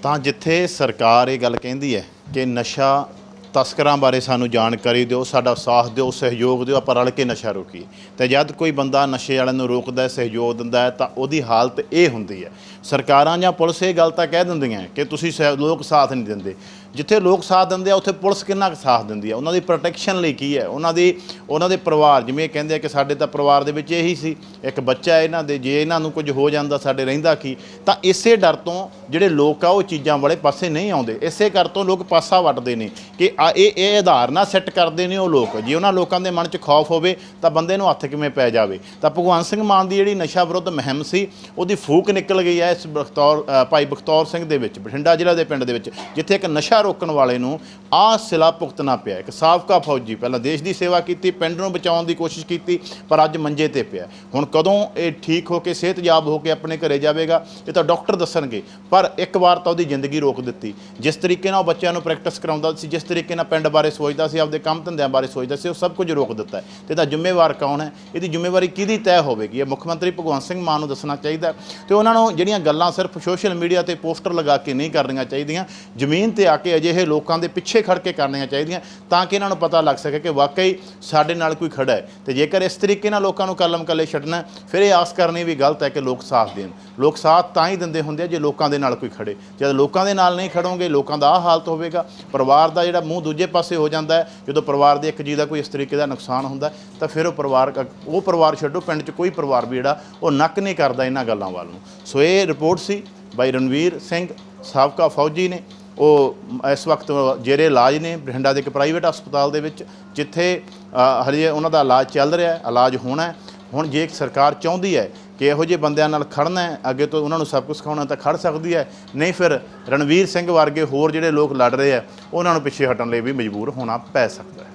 ਤਾਂ ਜਿੱਥੇ ਸਰਕਾਰ ਇਹ ਗੱਲ ਕਹਿੰਦੀ ਹੈ ਕਿ ਨਸ਼ਾ ਤਸਕਰਾਂ ਬਾਰੇ ਸਾਨੂੰ ਜਾਣਕਾਰੀ ਦਿਓ ਸਾਡਾ ਸਾਥ ਦਿਓ ਸਹਿਯੋਗ ਦਿਓ ਆਪਾਂ ਰਲ ਕੇ ਨਸ਼ਾ ਰੋਕੀਏ। ਤੇ ਜਦ ਕੋਈ ਬੰਦਾ ਨਸ਼ੇ ਵਾਲਿਆਂ ਨੂੰ ਰੋਕਦਾ ਹੈ ਸਹਿਯੋਗ ਦਿੰਦਾ ਹੈ ਤਾਂ ਉਹਦੀ ਹਾਲਤ ਇਹ ਹੁੰਦੀ ਹੈ। ਸਰਕਾਰਾਂ ਜਾਂ ਪੁਲਿਸ ਇਹ ਗੱਲ ਤਾਂ ਕਹਿ ਦਿੰਦੀਆਂ ਕਿ ਤੁਸੀਂ ਲੋਕ ਸਾਥ ਨਹੀਂ ਦਿੰਦੇ। ਜਿੱਥੇ ਲੋਕ ਸਾਥ ਦਿੰਦੇ ਆ, ਉੱਥੇ ਪੁਲਿਸ ਕਿੰਨਾ ਕੁ ਸਾਥ ਦਿੰਦੀ ਆ? ਉਹਨਾਂ ਦੀ ਪ੍ਰੋਟੈਕਸ਼ਨ ਲਈ ਕੀ ਹੈ? ਉਹਨਾਂ ਦੀ, ਉਹਨਾਂ ਦੇ ਪਰਿਵਾਰ, ਜਿਵੇਂ ਕਹਿੰਦੇ ਆ ਕਿ ਸਾਡੇ ਤਾਂ ਪਰਿਵਾਰ ਦੇ ਵਿੱਚ ਇਹੀ ਸੀ, ਇੱਕ ਬੱਚਾ ਇਹਨਾਂ ਦੇ, ਜੇ ਇਹਨਾਂ ਨੂੰ ਕੁਝ ਹੋ ਜਾਂਦਾ, ਸਾਡੇ ਰਹਿੰਦਾ ਕੀ? ਤਾਂ ਇਸੇ ਡਰ ਤੋਂ ਜਿਹੜੇ ਲੋਕ ਆ, ਉਹ ਚੀਜ਼ਾਂ ਵਾਲੇ ਪਾਸੇ ਨਹੀਂ ਆਉਂਦੇ। ਇਸੇ ਕਰ ਤੋਂ ਲੋਕ ਪਾਸਾ ਵੱਟਦੇ ਨੇ ਕਿ ਆ, ਇਹ ਇਹ ਆਧਾਰ ਨਾ ਸੈੱਟ ਕਰਦੇ ਨੇ ਉਹ ਲੋਕ। ਜੇ ਉਹਨਾਂ ਲੋਕਾਂ ਦੇ ਮਨ 'ਚ ਖੌਫ ਹੋਵੇ, ਤਾਂ ਬੰਦੇ ਨੂੰ ਹੱਥ ਕਿਵੇਂ ਪੈ ਜਾਵੇ? ਤਾਂ ਭਗਵੰਤ ਸਿੰਘ ਮਾਨ ਦੀ ਜਿਹੜੀ ਨਸ਼ਾ ਵਿਰੁੱਧ ਮੁਹਿੰਮ ਸੀ, ਉਹਦੀ ਫੂਕ ਨਿਕਲ ਗਈ ਹੈ ਇਸ ਬਖਤੌਰ ਭਾਈ ਬਖਤੌਰ ਸਿੰਘ ਦੇ ਵਿੱਚ, ਬਠਿੰਡਾ ਜ਼ਿਲ੍ਹਾ ਦੇ ਪਿੰਡ ਦੇ ਵਿੱਚ, ਜਿੱਥੇ ਇੱਕ ਨਸ਼ਾ ਰੋਕਣ ਵਾਲੇ ਨੂੰ ਆਹ ਸਿਲਾ ਭੁਗਤਣਾ ਪਿਆ। ਇੱਕ ਸਾਬਕਾ ਫੌਜੀ ਪਹਿਲਾਂ ਦੇਸ਼ ਦੀ ਸੇਵਾ ਕੀਤੀ, ਪਿੰਡ ਨੂੰ ਬਚਾਉਣ ਦੀ ਕੋਸ਼ਿਸ਼ ਕੀਤੀ, ਪਰ ਅੱਜ ਮੰਜੇ ਤੇ ਪਿਆ। ਹੁਣ ਕਦੋਂ ਇਹ ਠੀਕ ਹੋ ਕੇ, ਸਿਹਤਯਾਬ ਹੋ ਕੇ ਆਪਣੇ ਘਰੇ ਜਾਵੇਗਾ, ਇਹ ਤਾਂ ਡਾਕਟਰ ਦੱਸਣਗੇ। ਪਰ ਇੱਕ ਵਾਰ ਤਾਂ ਉਹਦੀ ਜ਼ਿੰਦਗੀ ਰੋਕ ਦਿੱਤੀ। ਜਿਸ ਤਰੀਕੇ ਨਾਲ ਉਹ ਬੱਚਿਆਂ ਨੂੰ ਪ੍ਰੈਕਟਿਸ ਕਰਾਉਂਦਾ ਸੀ, ਜਿਸ ਤਰੀਕੇ ਨਾਲ ਪਿੰਡ ਬਾਰੇ ਸੋਚਦਾ ਸੀ, ਆਪਦੇ ਕੰਮ ਧੰਦਿਆਂ ਬਾਰੇ ਸੋਚਦਾ ਸੀ, ਉਹ ਸਭ ਕੁਝ ਰੋਕ ਦਿੱਤਾ ਹੈ। ਤੇ ਇਹਦਾ ਜ਼ਿੰਮੇਵਾਰ ਕੌਣ ਹੈ? ਇਹਦੀ ਜ਼ਿੰਮੇਵਾਰੀ ਕਿਹਦੀ ਤੈਅ ਹੋਵੇਗੀ? ਇਹ ਮੁੱਖ ਮੰਤਰੀ ਭਗਵੰਤ ਸਿੰਘ ਮਾਨ ਨੂੰ ਦੱਸਣਾ ਚਾਹੀਦਾ ਹੈ। ਤੇ ਉਹਨਾਂ ਨੂੰ ਜਿਹੜੀਆਂ ਗੱਲਾਂ ਸਿਰਫ ਸੋਸ਼ਲ ਮੀਡੀਆ ਤੇ ਪੋਸਟਰ ਲਗਾ ਕੇ ਨਹੀਂ ਕਰਨੀਆਂ ਚਾਹੀਦੀਆਂ, ਜ਼ਮੀਨ ਤੇ ਆ ਕੇ ਅਜਿਹੇ ਲੋਕਾਂ ਦੇ ਪਿੱਛੇ ਖੜ ਕੇ ਕਰਨੀਆਂ ਚਾਹੀਦੀਆਂ ਤਾਂ ਕਿ ਇਹਨਾਂ ਨੂੰ ਪਤਾ ਲੱਗ ਸਕੇ ਕਿ ਵਾਕਈ ਸਾਡੇ ਨਾਲ ਕੋਈ ਖੜਾ ਹੈ। ਤੇ ਜੇਕਰ ਇਸ ਤਰੀਕੇ ਨਾਲ ਲੋਕਾਂ ਨੂੰ ਕਲਮ ਕੱਲੇ ਛੱਡਣਾ ਫਿਰ ਇਹ ਆਸ ਕਰਨੀ ਵੀ ਗਲਤ ਹੈ ਕਿ ਲੋਕ ਸਾਥ ਦੇਣ। ਲੋਕ ਸਾਥ ਤਾਂ ਹੀ ਦਿੰਦੇ ਹੁੰਦੇ ਆ ਜੇ ਲੋਕਾਂ ਦੇ ਨਾਲ ਕੋਈ ਖੜੇ। ਜਦ ਲੋਕਾਂ ਦੇ ਨਾਲ ਨਹੀਂ ਖੜੋਗੇ, ਲੋਕਾਂ ਦਾ ਆਹ ਹਾਲਤ ਹੋਵੇਗਾ। ਪਰਿਵਾਰ ਦਾ ਜਿਹੜਾ ਮੂੰਹ ਦੂਜੇ ਪਾਸੇ ਹੋ ਜਾਂਦਾ ਹੈ, ਜਦੋਂ ਪਰਿਵਾਰ ਦੇ ਇੱਕ ਜੀ ਦਾ ਕੋਈ ਇਸ ਤਰੀਕੇ ਦਾ ਨੁਕਸਾਨ ਹੁੰਦਾ ਤਾਂ ਫਿਰ ਉਹ ਪਰਿਵਾਰ ਉਹ ਪਰਿਵਾਰ ਛੱਡੋ, ਪਿੰਡ 'ਚ ਕੋਈ ਪਰਿਵਾਰ ਵੀ ਜਿਹੜਾ ਉਹ ਨੱਕ ਨਹੀਂ ਕਰਦਾ ਇਹਨਾਂ ਗੱਲਾਂ ਵੱਲ ਨੂੰ। ਸੋ ਇਹ ਰਿਪੋਰਟ ਸੀ ਬਾਈ ਰਣਵੀਰ ਸਿੰਘ, ਸਾਬਕਾ ਫੌਜੀ ਨੇ। ਉਹ ਇਸ ਵਕਤ ਜੇਰੇ ਇਲਾਜ ਨੇ ਬਠਿੰਡਾ ਦੇ ਇੱਕ ਪ੍ਰਾਈਵੇਟ ਹਸਪਤਾਲ ਦੇ ਵਿੱਚ, ਜਿੱਥੇ ਹਜੇ ਉਹਨਾਂ ਦਾ ਇਲਾਜ ਚੱਲ ਰਿਹਾ ਹੈ, ਇਲਾਜ ਹੋਣਾ ਹੁਣ ਜੇ ਸਰਕਾਰ ਚਾਹੁੰਦੀ ਹੈ ਕਿ ਇਹੋ ਜਿਹੇ ਬੰਦਿਆਂ ਨਾਲ ਖੜਨਾ ਹੈ, ਅੱਗੇ ਤੋਂ ਉਹਨਾਂ ਨੂੰ ਸਭ ਕੁਝ ਸਿਖਾਉਣਾ ਤਾਂ ਖੜ ਸਕਦੀ ਹੈ। ਨਹੀਂ ਫਿਰ ਰਣਵੀਰ ਸਿੰਘ ਵਰਗੇ ਹੋਰ ਜਿਹੜੇ ਲੋਕ ਲੜ ਰਹੇ ਆ ਉਹਨਾਂ ਨੂੰ ਪਿੱਛੇ ਹਟਣ ਲਈ ਵੀ ਮਜਬੂਰ ਹੋਣਾ ਪੈ ਸਕਦਾ ਹੈ।